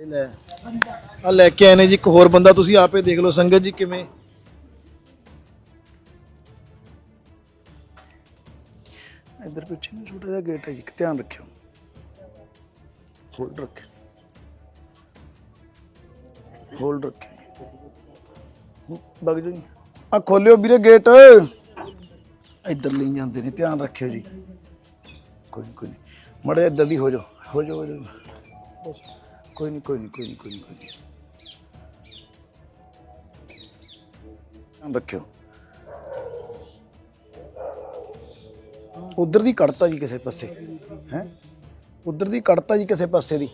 ਲੈ। ਆ ਲੈ ਕੇ ਆਏ ਨੇ ਜੀ ਇੱਕ ਹੋਰ ਬੰਦਾ ਤੁਸੀਂ ਆਪੇ ਦੇਖ ਲਓ ਸੰਗਤ ਜੀ ਕਿਵੇਂ। ਇੱਧਰ ਪਿੱਛੇ ਨਾ ਛੋਟਾ ਜਿਹਾ ਗੇਟ ਹੈ ਜੀ ਧਿਆਨ ਰੱਖਿਓ। ਹੋਲਡ ਰੱਖਿਓ। ਹੋਲਡ ਰੱਖਿਓ ਬਗ ਜੋ ਜੀ। ਆ ਖੋਲਿਓ ਵੀਰੇ ਗੇਟ ਇੱਧਰ ਲਈ ਜਾਂਦੇ ਨੇ ਧਿਆਨ ਰੱਖਿਓ ਜੀ। ਕੋਈ ਕੋਈ ਮੜੇ ਇੱਧਰ ਦੀ ਹੋ ਜਾਓ ਹੋ ਜਾਓ ਹੋ ਜਾਓ। ਕੋਈ ਨਹੀਂ ਕੋਈ ਨਹੀਂ ਕੋਈ ਨਹੀਂ ਕੋਈ ਨਹੀਂ ਕੋਈ ਨਹੀਂ ਧਿਆਨ ਰੱਖਿਓ। ਉਧਰ ਦੀ ਕੜਤਾ ਜੀ ਕਿਸੇ ਪਾਸੇ, ਹੈ? ਉਧਰ ਦੀ ਕੜਤਾ ਜੀ ਕਿਸੇ ਪਾਸੇ ਦੀ।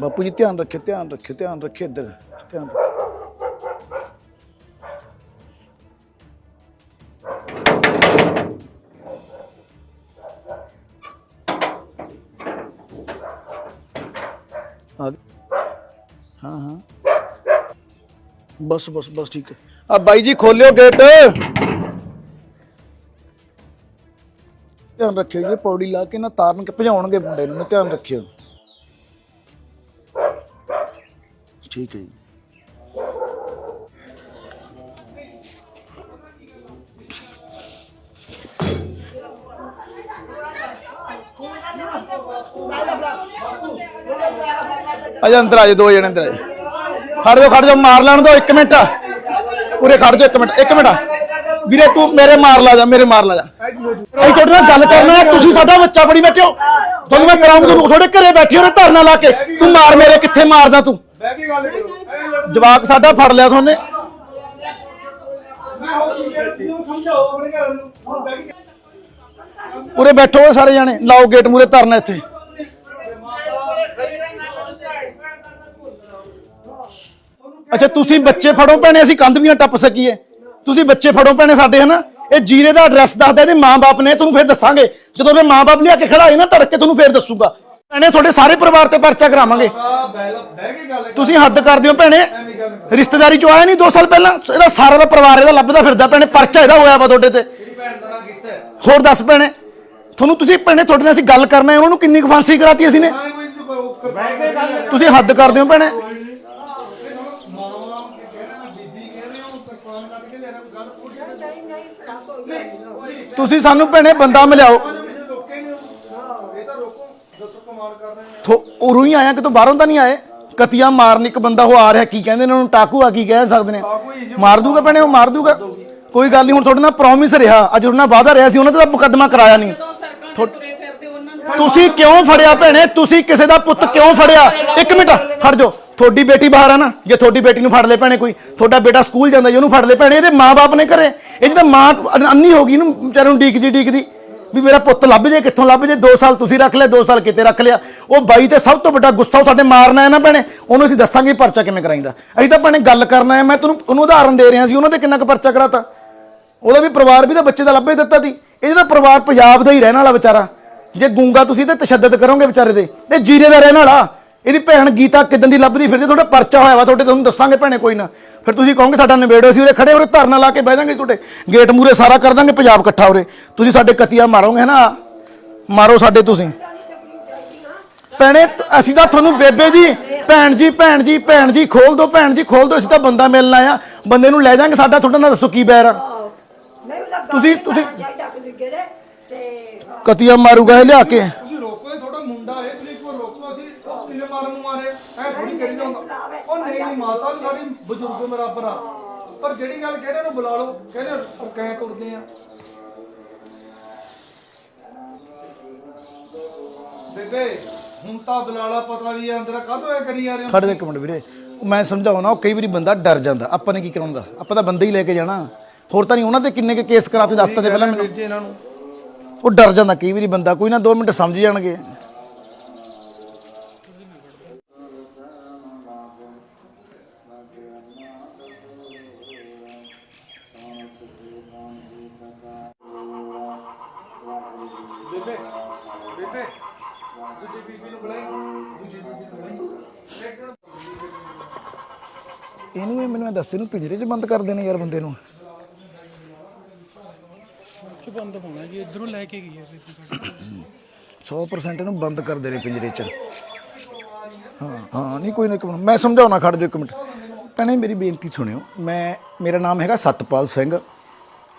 ਬਾਪੂ ਜੀ, ਧਿਆਨ ਰੱਖਿਓ ਧਿਆਨ ਰੱਖਿਓ ਧਿਆਨ ਰੱਖਿਓ ਇੱਧਰ, ਧਿਆਨ ਰੱਖਿਓ। ਬਸ ਬਸ ਬਸ ਠੀਕ ਹੈ। ਆ ਬਾਈ ਜੀ ਖੋਲਿਓ ਗੇਟ। ਧਿਆਨ ਰੱਖਿਓ ਜੀ, ਪੌੜੀ ਲਾ ਕੇ ਨਾ ਤਾਰਨ ਕੇ ਭਜਾਉਣਗੇ ਮੁੰਡੇ ਨੂੰ, ਧਿਆਨ ਰੱਖਿਓ। ਠੀਕ ਹੈ ਜੀ। ਅਜਾ ਅੰਦਰ ਆ ਜਾ, ਦੋ ਜਣੇ ਅੰਦਰ ਆ ਜਾ। ਖੜ ਜਾ ਖੜ ਜਾ ਮਾਰ ਲੈਣ ਦੋ ਇੱਕ ਮਿੰਟ। ਉਰੇ ਖੜ ਜਾ ਇੱਕ ਮਿੰਟ ਇੱਕ ਮਿੰਟ। ਵੀਰੇ ਤੂੰ ਮੇਰੇ ਮਾਰ ਲਾ ਜਾ ਮੇਰੇ ਮਾਰ ਲਾ ਜਾ। ਅਸੀਂ ਤੁਹਾਡੇ ਨਾਲ ਗੱਲ ਕਰਨਾ ਹੈ ਤੁਸੀਂ ਸਾਡਾ ਬੱਚਾ ਬੜੀ ਬੈਠੇ ਹੋ। ਤੁਹਾਨੂੰ ਮੈਂ ਕਰਾਉਂਗਾ ਤੁਹਾਨੂੰ ਤੁਹਾਡੇ ਘਰੇ ਬੈਠੇ ਹੋ ਧਰਨਾ ਲਾ ਕੇ। ਤੂੰ ਮਾਰ ਮੇਰੇ ਕਿੱਥੇ ਮਾਰਦਾ ਤੂੰ? ਜਵਾਕ ਸਾਡਾ ਫੜ ਲਿਆ ਤੁਹਾਨੇ ਉਰੇ ਬੈਠੋ ਸਾਰੇ ਜਾਣੇ ਲਾਓ ਗੇਟ ਮੂਰੇ ਧਰਨਾ ਇੱਥੇ। ਅੱਛਾ, ਤੁਸੀਂ ਬੱਚੇ ਫੜੋ ਭੈਣੇ, ਅਸੀਂ ਕੰਧ ਵੀ ਨਾ ਟੱਪ ਸਕੀਏ। ਤੁਸੀਂ ਬੱਚੇ ਫੜੋ ਭੈਣੇ ਸਾਡੇ, ਹਨਾ? ਇਹ ਜੀਰੇ ਦਾ ਐਡਰੈਸ ਦੱਸਦਾ, ਇਹਦੇ ਮਾਂ-ਬਾਪ ਨੇ, ਤੁਹਾਨੂੰ ਫਿਰ ਦੱਸਾਂਗੇ। ਜਦੋਂ ਉਹਦੇ ਮਾਂ-ਬਾਪ ਲਿਆ ਕੇ ਖੜਾਏ ਨਾ ਧੜਕ ਕੇ ਤੁਹਾਨੂੰ ਫਿਰ ਦੱਸੂਗਾ। ਭੈਣੇ, ਤੁਹਾਡੇ ਸਾਰੇ ਪਰਿਵਾਰ ਤੇ ਪਰਚਾ ਕਰਾਵਾਂਗੇ। ਤੁਸੀਂ ਹੱਦ ਕਰਦੇ ਹੋ ਭੈਣੇ। ਰਿਸ਼ਤੇਦਾਰੀ ਚੋਂ ਆਇਆ ਨਹੀਂ 2 ਸਾਲ ਪਹਿਲਾਂ? ਇਹਦਾ ਸਾਰਾ ਦਾ ਪਰਿਵਾਰ ਇਹਦਾ ਲੱਭਦਾ ਫਿਰਦਾ ਭੈਣੇ, ਪਰਚਾ ਇਹਦਾ ਹੋਇਆ ਵਾ ਤੁਹਾਡੇ ਤੇ। ਹੋਰ ਦੱਸ ਭੈਣੇ, ਤੁਹਾਨੂੰ ਤੁਸੀਂ ਭੈਣੇ, ਤੁਹਾਡੇ ਨਾਲ ਅਸੀਂ ਗੱਲ ਕਰਨਾ ਹੈ, ਉਹਨਾਂ ਨੂੰ ਕਿੰਨੀ ਕੁ ਫਾਂਸੀ ਕਰਾਤੀ ਅਸੀਂ ਨੇ? ਤੁਸੀਂ ਹੱਦ ਕਰਦੇ ਹੋ ਭੈਣੇ। ਤੁਸੀਂ ਸਾਨੂੰ ਭੈਣੇ ਬੰਦਾ ਮਿਲਾਓ ਥੋ ਉਰੋਂ ਹੀ ਆਇਆ ਕਿਤੋਂ ਬਾਹਰੋਂ ਤਾਂ ਨਹੀਂ ਆਏ? ਕਤੀਆ ਮਾਰਨ ਇੱਕ ਬੰਦਾ ਉਹ ਆ ਰਿਹਾ ਕੀ ਕਹਿੰਦੇ ਨੇ ਉਹਨੂੰ? ਟਾਕੂ ਆ ਕੀ ਕਹਿ ਸਕਦੇ ਨੇ? ਮਾਰ ਦੂਗਾ ਭੈਣੇ ਉਹ ਮਾਰ ਦੂਗਾ। ਕੋਈ ਗੱਲ ਨਹੀਂ ਹੁਣ ਤੁਹਾਡੇ ਨਾਲ ਪ੍ਰੋਮਿਸ ਰਿਹਾ। ਅੱਜ ਉਹਨਾਂ ਨਾਲ ਵਾਅਦਾ ਰਿਹਾ ਸੀ ਉਹਨਾਂ ਤੇ ਤਾਂ ਮੁਕੱਦਮਾ ਕਰਾਇਆ ਨਹੀਂ। ਤੁਸੀਂ ਕਿਉਂ ਫੜਿਆ ਭੈਣੇ? ਤੁਸੀਂ ਕਿਸੇ ਦਾ ਪੁੱਤ ਕਿਉਂ ਫੜਿਆ? ਇੱਕ ਮਿੰਟ ਖੜ ਜਾਓ। ਤੁਹਾਡੀ ਬੇਟੀ ਬਾਹਰ ਆ ਨਾ। ਜੇ ਤੁਹਾਡੀ ਬੇਟੀ ਨੂੰ ਫੜ ਲੈ ਭੈਣੇ ਕੋਈ ਤੁਹਾਡਾ ਬੇਟਾ ਸਕੂਲ ਜਾਂਦਾ ਜੀ ਉਹਨੂੰ ਫੜ ਲੈ ਭੈਣੇ ਇਹਦੇ ਮਾਪੇ ਨੇ ਘਰੇ। ਇਹ ਜਿਹਦਾ ਮਾਂ ਅੰਨੀ ਹੋ ਗਈ ਇਹਨੂੰ ਵਿਚਾਰੇ ਨੂੰ ਡੀਕਦੀ ਡੀਕਦੀ। ਵੀ ਮੇਰਾ ਪੁੱਤ ਲੱਭ ਜੇ ਕਿੱਥੋਂ ਲੱਭ ਜੇ? 2 ਸਾਲ ਤੁਸੀਂ ਰੱਖ ਲਿਆ 2 ਸਾਲ ਕਿਤੇ ਰੱਖ ਲਿਆ। ਉਹ ਬਾਈ ਤੇ ਸਭ ਤੋਂ ਵੱਡਾ ਗੁੱਸਾ ਉਹ ਸਾਡੇ ਮਾਰਨਾ ਹੈ ਨਾ ਭੈਣੇ? ਉਹਨੂੰ ਅਸੀਂ ਦੱਸਾਂਗੇ ਪਰਚਾ ਕਿਵੇਂ ਕਰਾਈਂਦਾ। ਅਸੀਂ ਤਾਂ ਭੈਣੇ ਗੱਲ ਕਰਨਾ ਹੈ ਮੈਂ ਤੁਹਾਨੂੰ ਉਹਨੂੰ ਉਦਾਹਰਨ ਦੇ ਰਿਹਾ ਸੀ ਉਹਨਾਂ ਤੇ ਕਿੰਨਾ ਕੁ ਪਰਚਾ ਕਰਾਤਾ। ਉਹਦਾ ਵੀ ਪਰਿਵਾਰ ਵੀ ਤਾਂ ਬੱਚੇ ਦਾ ਲੱਭੇ ਦਿੱਤਾ ਸੀ ਇਹਦਾ ਪਰਿਵਾਰ ਪੰਜਾਬ ਦਾ ਹੀ ਰਹਿਣ ਵਾਲਾ ਵਿਚਾਰਾ। ਜੇ ਗੂੰਗਾ ਤੁਸੀਂ ਤੇ ਤਸ਼ੱਦਦ ਕਰੋਗੇ ਵਿਚਾਰੇ ਤੇ ਤੇ ਜੀਰੇ ਦਾ ਰਹਿਣ ਵਾਲਾ। ਇਹਦੀ ਭੈਣ ਗੀਤਾ ਕਿਦਾਂ ਦੀ ਲੱਭਦੀ ਫਿਰਦੀ ਤੁਹਾਡਾ ਪਰਚਾ ਹੋਇਆ ਵਾ ਤੁਹਾਡੇ ਤੁਹਾਨੂੰ ਦੱਸਾਂਗੇ ਭੈਣੇ ਕੋਈ ਨਾ। ਫਿਰ ਤੁਸੀਂ ਕਹੋਗੇ ਸਾਡਾ ਨਿਬੇੜੋ ਸੀ ਉਰੇ ਖੜੇ ਉਰੇ ਧਰਨਾ ਲਾ ਕੇ ਬਹਿ ਜਾਾਂਗੇ ਤੁਹਾਡੇ। ਗੇਟ ਮੂਰੇ ਸਾਰਾ ਕਰ ਦਾਂਗੇ ਪੰਜਾਬ ਇਕੱਠਾ ਉਰੇ। ਤੁਸੀਂ ਸਾਡੇ ਕਤੀਆ ਮਾਰੋਗੇ ਨਾ ਮਾਰੋ ਸਾਡੇ ਤੁਸੀਂ। ਭੈਣੇ ਅਸੀਂ ਤਾਂ ਤੁਹਾਨੂੰ ਬੇਬੇ ਜੀ ਭੈਣ ਜੀ ਭੈਣ ਜੀ ਭੈਣ ਜੀ ਖੋਲ ਦਿਓ ਭੈਣ ਜੀ ਖੋਲ ਦਿਓ ਅਸੀਂ ਤਾਂ ਬੰਦਾ ਮਿਲਣ ਆਇਆ। ਬੰਦੇ ਨੂੰ ਲੈ ਜਾਾਂਗੇ ਸਾਡਾ ਤੁਹਾਡਾ ਨਾਲ ਦੱਸੋ ਕੀ ਬੈਰ ਆ। ਤੁਸੀਂ ਤੁਸੀਂ ਕਤੀਆ ਮਾਰੂਗਾ ਇਹ ਲਿਆ ਕੇ। ਤੁਸੀਂ ਰੋਕੋ ਇਹ ਤੁਹਾਡਾ ਮੁੰਡਾ ਹੈ ਤੁਸੀਂ ਕੋ ਰੋਕੋ ਅਸੀਂ ਉਹ ਕਿੰਨੇ ਮਾਰਨ ਨੂੰ ਮਾਰੇ? ਐ ਥੋੜੀ ਕਰੀ ਜਾਂਦਾ ਉਹ ਨਹੀਂ ਨਹੀਂ ਮਾਤਾ ਸਾਡੀ ਬਜ਼ੁਰਗ ਬਰਾਬਰ ਆ। ਪਰ ਜਿਹੜੀ ਗੱਲ ਕਹਿੰਦੇ ਨੂੰ ਬੁਲਾ ਲਓ। ਕਹਿੰਦੇ ਉਹ ਕੈਂ ਤੁਰਦੇ ਆ ਬੇਬੇ ਹੁਣ ਤਾਂ ਬੁਲਾਲਾ ਪਤਾ ਵੀ ਆ ਅੰਦਰ ਕਾਹਦੋਂ ਐ ਕਰੀ ਜਾ ਰਹੇ ਹੋ ਖੜ ਜਾ ਇੱਕ ਮਿੰਟ ਵੀਰੇ। ਮੈਂ ਸਮਝਾਉਣਾ ਉਹ ਕਈ ਵਾਰੀ ਬੰਦਾ ਡਰ ਜਾਂਦਾ। ਆਪਾਂ ਨੇ ਕੀ ਕਰਾਉਂਦਾ ਆਪਾਂ ਤਾਂ ਬੰਦੇ ਹੀ ਲੈ ਕੇ ਜਾਣਾ। ਹੋਰ ਤਾਂ ਨਹੀਂ ਉਹਨਾਂ ਤੇ ਕਿੰਨੇ ਕੇ ਕੇਸ ਕਰਾਤੇ ਦੱਸ ਤਾਂ ਦੇ ਪਹਿਲਾਂ ਮੈਨੂੰ। ਵੀਰ ਜੀ ਇਹਨਾਂ ਨੂੰ। ਉਹ ਡਰ ਜਾਂਦਾ ਕਈ ਵਾਰੀ ਬੰਦਾ ਕੋਈ ਨਾ 2 ਮਿੰਟ ਸਮਝ ਜਾਣਗੇ। ਬੇਬੇ ਬੇਬੇ ਦੂਜੀ ਬੀਬੀ ਨੂੰ ਬੁਲਾਈ ਦੂਜੀ ਬੀਬੀ ਨੂੰ ਬੁਲਾਈ। ਇੱਕ ਮਿੰਟ। ਇਹਨੂੰ ਇਹ ਮੈਨੂੰ ਇਹ ਦੱਸ ਇਹਨੂੰ ਪਿੰਜਰੇ 'ਚ ਬੰਦ ਕਰ ਦੇਣੇ ਯਾਰ ਬੰਦੇ ਨੂੰ। ਬੰਦ ਹੋਣਾ ਜੀ, ਇਧਰੋਂ ਲੈ ਕੇ ਗਈ ਹੈ ਬੇਟੀ 100% ਇਹਨੂੰ ਬੰਦ ਕਰ ਦੇ ਰਹੇ ਪਿੰਜਰੇ 'ਚ। ਹਾਂ ਹਾਂ, ਨਹੀਂ, ਕੋਈ ਨਾ, ਇੱਕ ਮਿੰਟ, ਮੈਂ ਸਮਝਾਉਣਾ, ਖੜ ਜਾ ਇੱਕ ਮਿੰਟ। ਭੈਣੇ, ਮੇਰੀ ਬੇਨਤੀ ਸੁਣਿਓ, ਮੈਂ, ਮੇਰਾ ਨਾਮ ਹੈਗਾ ਸਤਪਾਲ ਸਿੰਘ।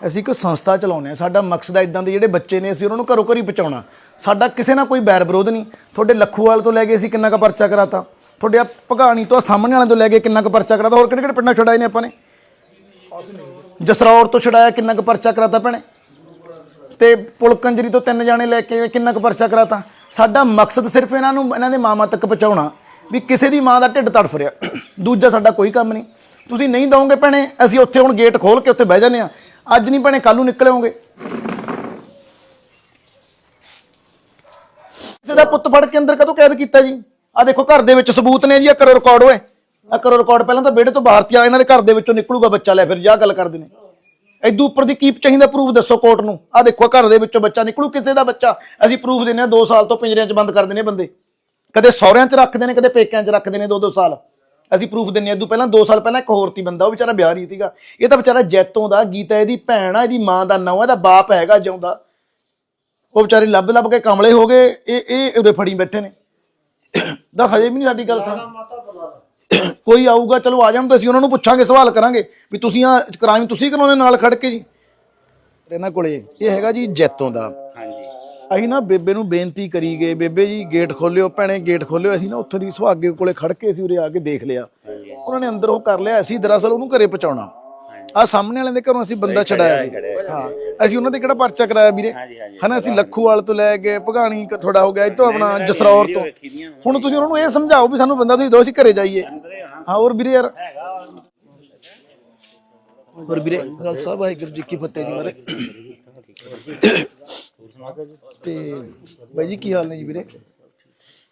ਅਸੀਂ ਇੱਕ ਸੰਸਥਾ ਚਲਾਉਂਦੇ ਆ ਸਾਡਾ ਮਕਸਦ ਹੈ ਇਦਾਂ ਦੇ ਜਿਹੜੇ ਬੱਚੇ ਨੇ, ਅਸੀਂ ਉਹਨਾਂ ਨੂੰ ਘਰੋਂ ਘਰੀ ਪਹੁੰਚਾਉਣਾ। ਸਾਡਾ ਕਿਸੇ ਨਾਲ ਕੋਈ ਬੈਰ ਵਿਰੋਧ ਨਹੀਂ। ਤੁਹਾਡੇ ਲੱਖੂਵਾਲ ਤੋਂ ਲੈ ਕੇ ਅਸੀਂ ਕਿੰਨਾ ਕੁ ਪਰਚਾ ਕਰਾਤਾ? ਤੁਹਾਡੇ ਆ ਭਗਾਣੀ ਤੋਂ ਆਹ ਸਾਹਮਣੇ ਵਾਲਿਆਂ ਤੋਂ ਲੈ ਕੇ ਕਿੰਨਾ ਕੁ ਪਰਚਾ ਕਰਾਤਾ? ਹੋਰ ਕਿਹੜੇ ਕਿਹੜੇ ਪਿੰਡਾਂ ਛੁਡਾਏ ਨੇ ਆਪਾਂ ਨੇ? ਜਸਰੌਰ ਤੋਂ ਛੁਡਾਇਆ ਕਿੰਨਾ ਕੁ ਪਰਚਾ ਕਰਾਤਾ ਭੈਣੇ? ਤੇ ਪੁਲ ਕੰਜਰੀ ਤੋਂ ਤਿੰਨ ਜਾਣੇ ਲੈ ਕੇ ਕਿੰਨਾ ਕੁ ਪਰਚਾ ਕਰਾਤਾ? ਸਾਡਾ ਮਕਸਦ ਸਿਰਫ ਇਹਨਾਂ ਨੂੰ, ਇਹਨਾਂ ਦੇ ਮਾਮਾ ਤੱਕ ਪਹੁੰਚਾਉਣਾ ਵੀ ਕਿਸੇ ਦੀ ਮਾਂ ਦਾ ਢਿੱਡ ਤੜਫ ਰਿਹਾ। ਦੂਜਾ ਸਾਡਾ ਕੋਈ ਕੰਮ ਨਹੀਂ। ਤੁਸੀਂ ਨਹੀਂ ਦਵੋਗੇ ਭੈਣੇ, ਅਸੀਂ ਉੱਥੇ ਹੁਣ ਗੇਟ ਖੋਲ ਕੇ ਉੱਥੇ ਬਹਿ ਜਾਂਦੇ ਆ ਅੱਜ ਨਹੀਂ ਭੈਣੇ ਕੱਲ ਨੂੰ ਨਿਕਲ ਕਿਸੇ ਦਾ ਪੁੱਤ ਫੜ ਕੇ ਅੰਦਰ ਕਦੋਂ ਕੈਦ ਕੀਤਾ ਜੀ? ਆ ਦੇਖੋ, ਘਰ ਦੇ ਵਿੱਚ ਸਬੂਤ ਨੇ ਜੀ ਆ ਕਰੋ ਰਿਕਾਰਡ ਓਏ ਆ ਕਰੋ ਰਿਕਾਰਡ ਪਹਿਲਾਂ ਤਾਂ ਵਿਹੜੇ ਤੋਂ ਬਾਹਰ ਤੇ ਆ ਇਹਨਾਂ ਦੇ ਘਰ ਦੇ ਵਿੱਚੋਂ ਨਿਕਲੂਗਾ ਬੱਚਾ, ਲੈ ਫਿਰ ਜਾ ਗੱਲ ਕਰਦੇ ਨੇ। ਐਦੂ ਉੱਪਰ ਦੀ ਕੀ ਚਾਹੀਦਾ ਪ੍ਰੂਫ ਦੱਸੋ ਕੋਰਟ ਨੂੰ? ਆ ਦੇਖੋ, ਘਰ ਦੇ ਵਿੱਚੋਂ ਬੱਚਾ ਨਿਕਲੂ ਕਿਸੇ ਦਾ ਬੱਚਾ? ਅਸੀਂ ਪ੍ਰੂਫ ਦਿੰਨੇ ਆ 2 ਸਾਲ ਤੋਂ ਪਿੰਜਰਿਆਂ 'ਚ ਬੰਦ ਕਰਦੇ ਨੇ ਬੰਦੇ। ਕਦੇ ਸਹੁਰਿਆਂ 'ਚ ਰੱਖਦੇ ਨੇ, ਕਦੇ ਪੇਕਿਆਂ 'ਚ ਰੱਖਦੇ ਨੇ 2-2 ਸਾਲ। ਅਸੀਂ ਪ੍ਰੂਫ ਦਿੰਨੇ ਆ ਐਦੂ ਪਹਿਲਾਂ 2 ਸਾਲ ਪਹਿਲਾਂ ਇੱਕ ਹੋਰ ਤੀ ਬੰਦਾ, ਉਹ ਵਿਚਾਰਾ ਵਿਆਹ ਰਹੀ ਸੀਗਾ। ਇਹ ਤਾਂ ਵਿਚਾਰਾ ਜੈਤੋਂ ਦਾ, ਗੀਤਾ ਇਹਦੀ ਭੈਣ ਆ, ਇਹਦੀ ਮਾਂ ਦਾ ਨਾਂ, ਇਹਦਾ ਬਾਪ ਹੈਗਾ ਜਿਉਂਦਾ। ਉਹ ਵਿਚਾਰੇ ਲੱਭ ਲੱਭ ਕੇ ਕਮਲੇ ਹੋ ਗਏ, ਇਹ ਇਹ ਉਰੇ ਫੜੀ ਬੈਠੇ ਨੇ। ਦਾ ਹਜੇ ਵੀ ਨਹੀਂ ਸਾਡੀ ਗੱਲ ਸੁਣ। ਕੋਈ ਆਊਗਾ ਚਲੋ ਆ ਜਾਣ ਤਾਂ ਅਸੀਂ ਉਹਨਾਂ ਨੂੰ ਪੁੱਛਾਂਗੇ ਸਵਾਲ ਕਰਾਂਗੇ ਵੀ ਤੁਸੀਂ ਆ ਕ੍ਰਾਈਮ ਤੁਸੀਂ ਕਰਾਉਣੇ ਨਾਲ ਖੜ ਕੇ ਜੀ? ਇਹਨਾਂ ਕੋਲੇ ਇਹ ਹੈਗਾ ਜੀ ਜੈਤੋਂ ਦਾ। ਹਾਂਜੀ। ਅਸੀਂ ਨਾ ਬੇਬੇ ਨੂੰ ਬੇਨਤੀ ਕਰੀ ਗਏ ਬੇਬੇ ਜੀ ਗੇਟ ਖੋਲਿਓ ਭੈਣੇ ਗੇਟ ਖੋਲਿਓ ਅਸੀਂ ਨਾ ਉੱਥੋਂ ਦੀ ਸੁਹਾਗੇ ਕੋਲੇ ਖੜ ਕੇ ਅਸੀਂ ਉਰੇ ਆ ਕੇ ਦੇਖ ਲਿਆ। ਉਹਨਾਂ ਨੇ ਅੰਦਰ ਉਹ ਕਰ ਲਿਆ ਅਸੀਂ ਦਰਅਸਲ ਉਹਨੂੰ ਘਰੇ ਪਹੁੰਚਾਉਣਾ। ਆ ਸਾਹਮਣੇ ਵਾਲਿਆਂ ਦੇ ਘਰੋਂ ਅਸੀਂ ਬੰਦਾ ਛਡਾਇਆ ਜੀ ਹਾਂ ਅਸੀਂ ਉਹਨਾਂ ਤੇ ਕਿਹੜਾ ਪਰਚਾ ਕਰਾਇਆ ਵੀਰੇ? ਹਨਾ ਅਸੀਂ ਲੱਖੂਵਾਲ ਤੋਂ ਲੈ ਕੇ ਭਗਾਣੀ ਥੋੜਾ ਹੋ ਗਿਆ ਇਹ ਤੋਂ ਆਪਣਾ ਜਸਰੌਰ ਤੋਂ। ਹੁਣ ਤੁਸੀਂ ਉਹਨਾਂ ਨੂੰ ਇਹ ਸਮਝਾਓ ਵੀ ਸਾਨੂੰ ਬੰਦਾ ਤੁਸੀਂ ਦਿਓ ਅਸੀਂ ਘਰੇ ਜਾਈਏ। ਹਾਂ ਹੋਰ ਵੀਰੇ ਯਾਰ। ਹੋਰ ਵੀਰੇ ਗੱਲ ਸਾਹਿਬ ਵਾਹਿਗੁਰੂ ਜੀ ਕੀ ਫਤਿਹ ਜੀ ਮਾਰੇ। ਤੇ ਬਾਈ ਜੀ ਕੀ ਹਾਲ ਨੇ ਜੀ ਵੀਰੇ?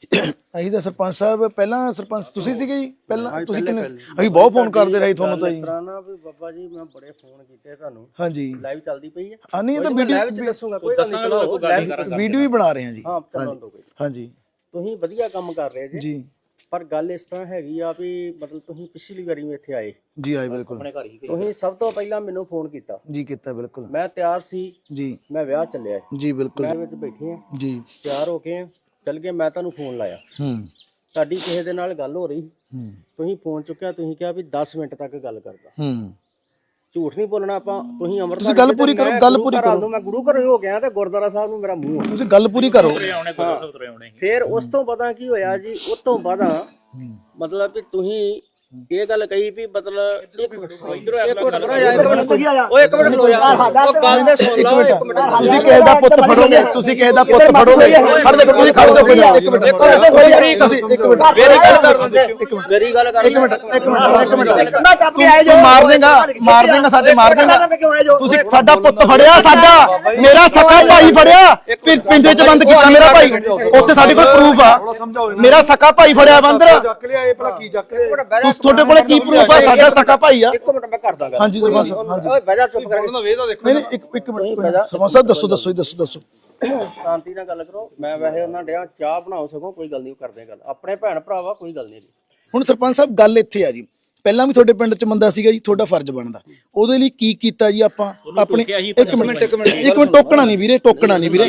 ਅਸੀਂ ਤਾਂ ਸਰਪੰਚ ਸਾਹਿਬ ਪਹਿਲਾਂ ਸਰਪੰਚ ਤੁਸੀਂ ਸੀਗੇ ਜੀ? ਪਹਿਲਾਂ ਤੁਸੀਂ ਕਿੰਨੇ ਅਸੀਂ ਬਹੁਤ ਫੋਨ ਕਰਦੇ ਰਹੇ ਤੁਹਾਨੂੰ ਤਾਂ ਜੀ। ਨਾ ਵੀ ਬਾਬਾ ਜੀ ਮੈਂ ਬੜੇ ਫੋਨ ਕੀਤੇ ਤੁਹਾਨੂੰ। ਹਾਂਜੀ। ਲਾਈਵ ਚੱਲਦੀ ਪਈ ਹੈ। ਆ ਨਹੀਂ ਇਹ ਤਾਂ ਲਾਈਵ ਚ ਵੀਡੀਓ ਦੱਸੂਗਾ ਕੋਈ ਗੱਲ ਨਹੀਂ ਚਲੋ live ਵੀਡੀਓ ਹੀ ਬਣਾ ਰਹੇ ਹਾਂ ਜੀ। ਹਾਂ ਚੱਲਣ ਦੋ ਕੋਈ। ਹਾਂਜੀ। ਤੁਸੀਂ ਵਧੀਆ ਕੰਮ ਕਰ ਰਹੇ ਜੀ। ਜੀ। ਪਰ ਗੱਲ ਇਸ ਤਰ੍ਹਾਂ ਹੈਗੀ ਆ ਵੀ ਮਤਲਬ ਤੁਸੀਂ ਪਿਛਲੀ ਵਾਰੀ ਵੀ ਇੱਥੇ ਆਏ। ਜੀ ਆਏ ਬਿਲਕੁਲ। ਤੁਸੀਂ ਸਭ ਤੋਂ ਪਹਿਲਾਂ ਮੈਨੂੰ ਫੋਨ ਕੀਤਾ। ਜੀ ਕੀਤਾ ਬਿਲਕੁਲ। ਮੈਂ ਤਿਆਰ ਸੀ। ਜੀ। ਮੈਂ ਵਿਆਹ ਚੱਲਿਆ। ਜੀ ਬਿਲਕੁਲ। ਮੈਂ ਵਿੱਚ ਬੈਠੇ ਆ ਜੀ। ਤਿਆਰ ਹੋ ਕੇ ਚੱਲ ਗਏ ਮੈਂ ਤੁਹਾਨੂੰ ਫੋਨ ਲਾਇਆ। ਹੂੰ। ਤੁਹਾਡੀ ਕਿਸੇ ਦੇ ਨਾਲ ਗੱਲ ਹੋ ਰਹੀ। ਹੂੰ। ਤੁਸੀਂ ਫੋਨ ਚੁੱਕਿਆ ਤੁਸੀਂ ਕਿਹਾ ਵੀ 10 ਮਿੰਟ ਤੱਕ ਗੱਲ ਕਰਦਾ। ਹੂੰ। ਝੂਠ ਨਹੀਂ ਬੋਲਣਾ ਆਪਾਂ ਤੁਸੀਂ ਅਮਰ ਤੁਸੀਂ ਗੱਲ ਪੂਰੀ ਕਰੋ, ਗੱਲ ਪੂਰੀ ਕਰੋ। ਮੈਂ ਗੁਰੂ ਘਰ ਹੋ ਗਿਆ ਤੇ ਗੁਰਦੁਆਰਾ ਸਾਹਿਬ ਨੂੰ ਮੇਰਾ ਮੂੰਹ ਤੁਸੀਂ ਗੱਲ ਪੂਰੀ ਕਰੋ। ਫਿਰ ਉਸ ਤੋਂ ਪਤਾ ਕੀ ਹੋਇਆ ਜੀ ਉਸ ਤੋਂ ਬਾਅਦ ਮਤਲਬ ਵੀ ਤੁਸੀਂ ਇਹ ਗੱਲ ਕਹੀ ਵੀ ਮਤਲਬ ਇੱਕ ਮਿੰਟ ਇਧਰੋਂ ਇੱਕ ਮਿੰਟ ਖੜੋ ਯਾਰ, ਇੱਕ ਮਿੰਟ ਓਏ ਇੱਕ ਮਿੰਟ ਖਲੋ ਯਾਰ। ਉਹ ਗੱਲ ਤੇ ਸੁਣ ਲਓ ਇੱਕ ਮਿੰਟ ਤੁਸੀਂ ਕਿਸੇ ਦਾ ਪੁੱਤ ਫੜੋਗੇ? ਤੁਸੀਂ ਕਿਸੇ ਦਾ ਪੁੱਤ ਫੜੋਗੇ? ਖੜ ਦੇਖੋ ਤੁਸੀਂ ਖੜ ਜਾਓ ਪਹਿਲਾਂ ਇੱਕ ਮਿੰਟ ਇੱਕ ਮਿੰਟ। ਤੁਸੀਂ ਇੱਕ ਮਿੰਟ। ਮੇਰੀ ਗੱਲ ਕਰ ਇੱਕ ਮਿੰਟ ਮੇਰੀ ਗੱਲ ਕਰ ਇੱਕ ਮਿੰਟ ਇੱਕ ਮਿੰਟ ਇੱਕ ਮਿੰਟ। ਤੂੰ ਮਾਰ ਦੇਗਾ ਮਾਰ ਦੇਗਾ ਸਾਡੇ ਮਾਰ ਦੇਗਾ। ਤੁਸੀਂ ਸਾਡਾ ਪੁੱਤ ਫੜਿਆ ਸਾਡਾ। ਮੇਰਾ ਸਕਾ ਭਾਈ ਫੜਿਆ। ਪਿੰ- ਪਿੰਜਰੇ ਚ ਬੰਦ ਕੀਤਾ ਮੇਰਾ ਭਾਈ। ਉੱਥੇ ਸਾਡੇ ਕੋਲ ਪ੍ਰੂਫ ਆ। ਮੇਰਾ ਸਕਾ ਭਾਈ ਫੜਿਆ ਬੰਦਰ ਚੱਕ ਲਿਆ ਇਹ ਭਲਾ ਕੀ ਚੱਕ ਲਿਆ ਤੁਹਾਡੇ ਕੋਲੇ ਕੀ ਪ੍ਰੂਫ ਆ? ਸਾਡਾ ਸਕਾ ਭਾਈ ਆ। ਇੱਕ ਮਿੰਟ ਮੈਂ ਕਰਦਾ ਗੱਲ। ਹਾਂਜੀ ਸਰਪੰਚ ਸਾਹਿਬ ਹਾਂਜੀ। ਓਏ ਬਹਿ ਜਾ ਚੁੱਪ ਕਰਕੇ ਉਹਨਾਂ ਵੇਦਾ ਦੇਖੋ ਨਹੀਂ ਨਹੀਂ ਇੱਕ ਇੱਕ ਮਿੰਟ ਸਰਪੰਚ ਸਾਹਿਬ ਦੱਸੋ ਦੱਸੋ ਜੀ, ਦੱਸੋ ਦੱਸੋ ਸ਼ਾਂਤੀ ਨਾਲ ਗੱਲ ਕਰੋ। ਮੈਂ ਵੈਸੇ ਉਹਨਾਂ ਡਿਆ ਚਾਹ ਬਣਾਓ ਸਗੋਂ ਕੋਈ ਗੱਲ ਨਹੀਂ ਕਰਦੇ ਗੱਲ। ਆਪਣੇ ਭੈਣ ਭਰਾਵਾ ਕੋਈ ਗੱਲ ਨਹੀਂ ਹੁਣ ਸਰਪੰਚ ਸਾਹਿਬ ਗੱਲ ਇੱਥੇ ਆ ਜੀ। ਪਹਿਲਾਂ ਵੀ ਤੁਹਾਡੇ ਪਿੰਡ ਚ ਬੰਦਾ ਸੀਗਾ ਜੀ ਤੁਹਾਡਾ ਫਰਜ਼ ਬਣਦਾ। ਉਹਦੇ ਲਈ ਕੀ ਕੀਤਾ ਜੀ ਆਪਾਂ? ਆਪਣੇ ਇੱਕ ਮਿੰਟ ਇੱਕ ਮਿੰਟ। ਟੋਕਣਾ ਨਹੀਂ ਵੀਰੇ ਟੋਕਣਾ ਨਹੀਂ ਵੀਰੇ।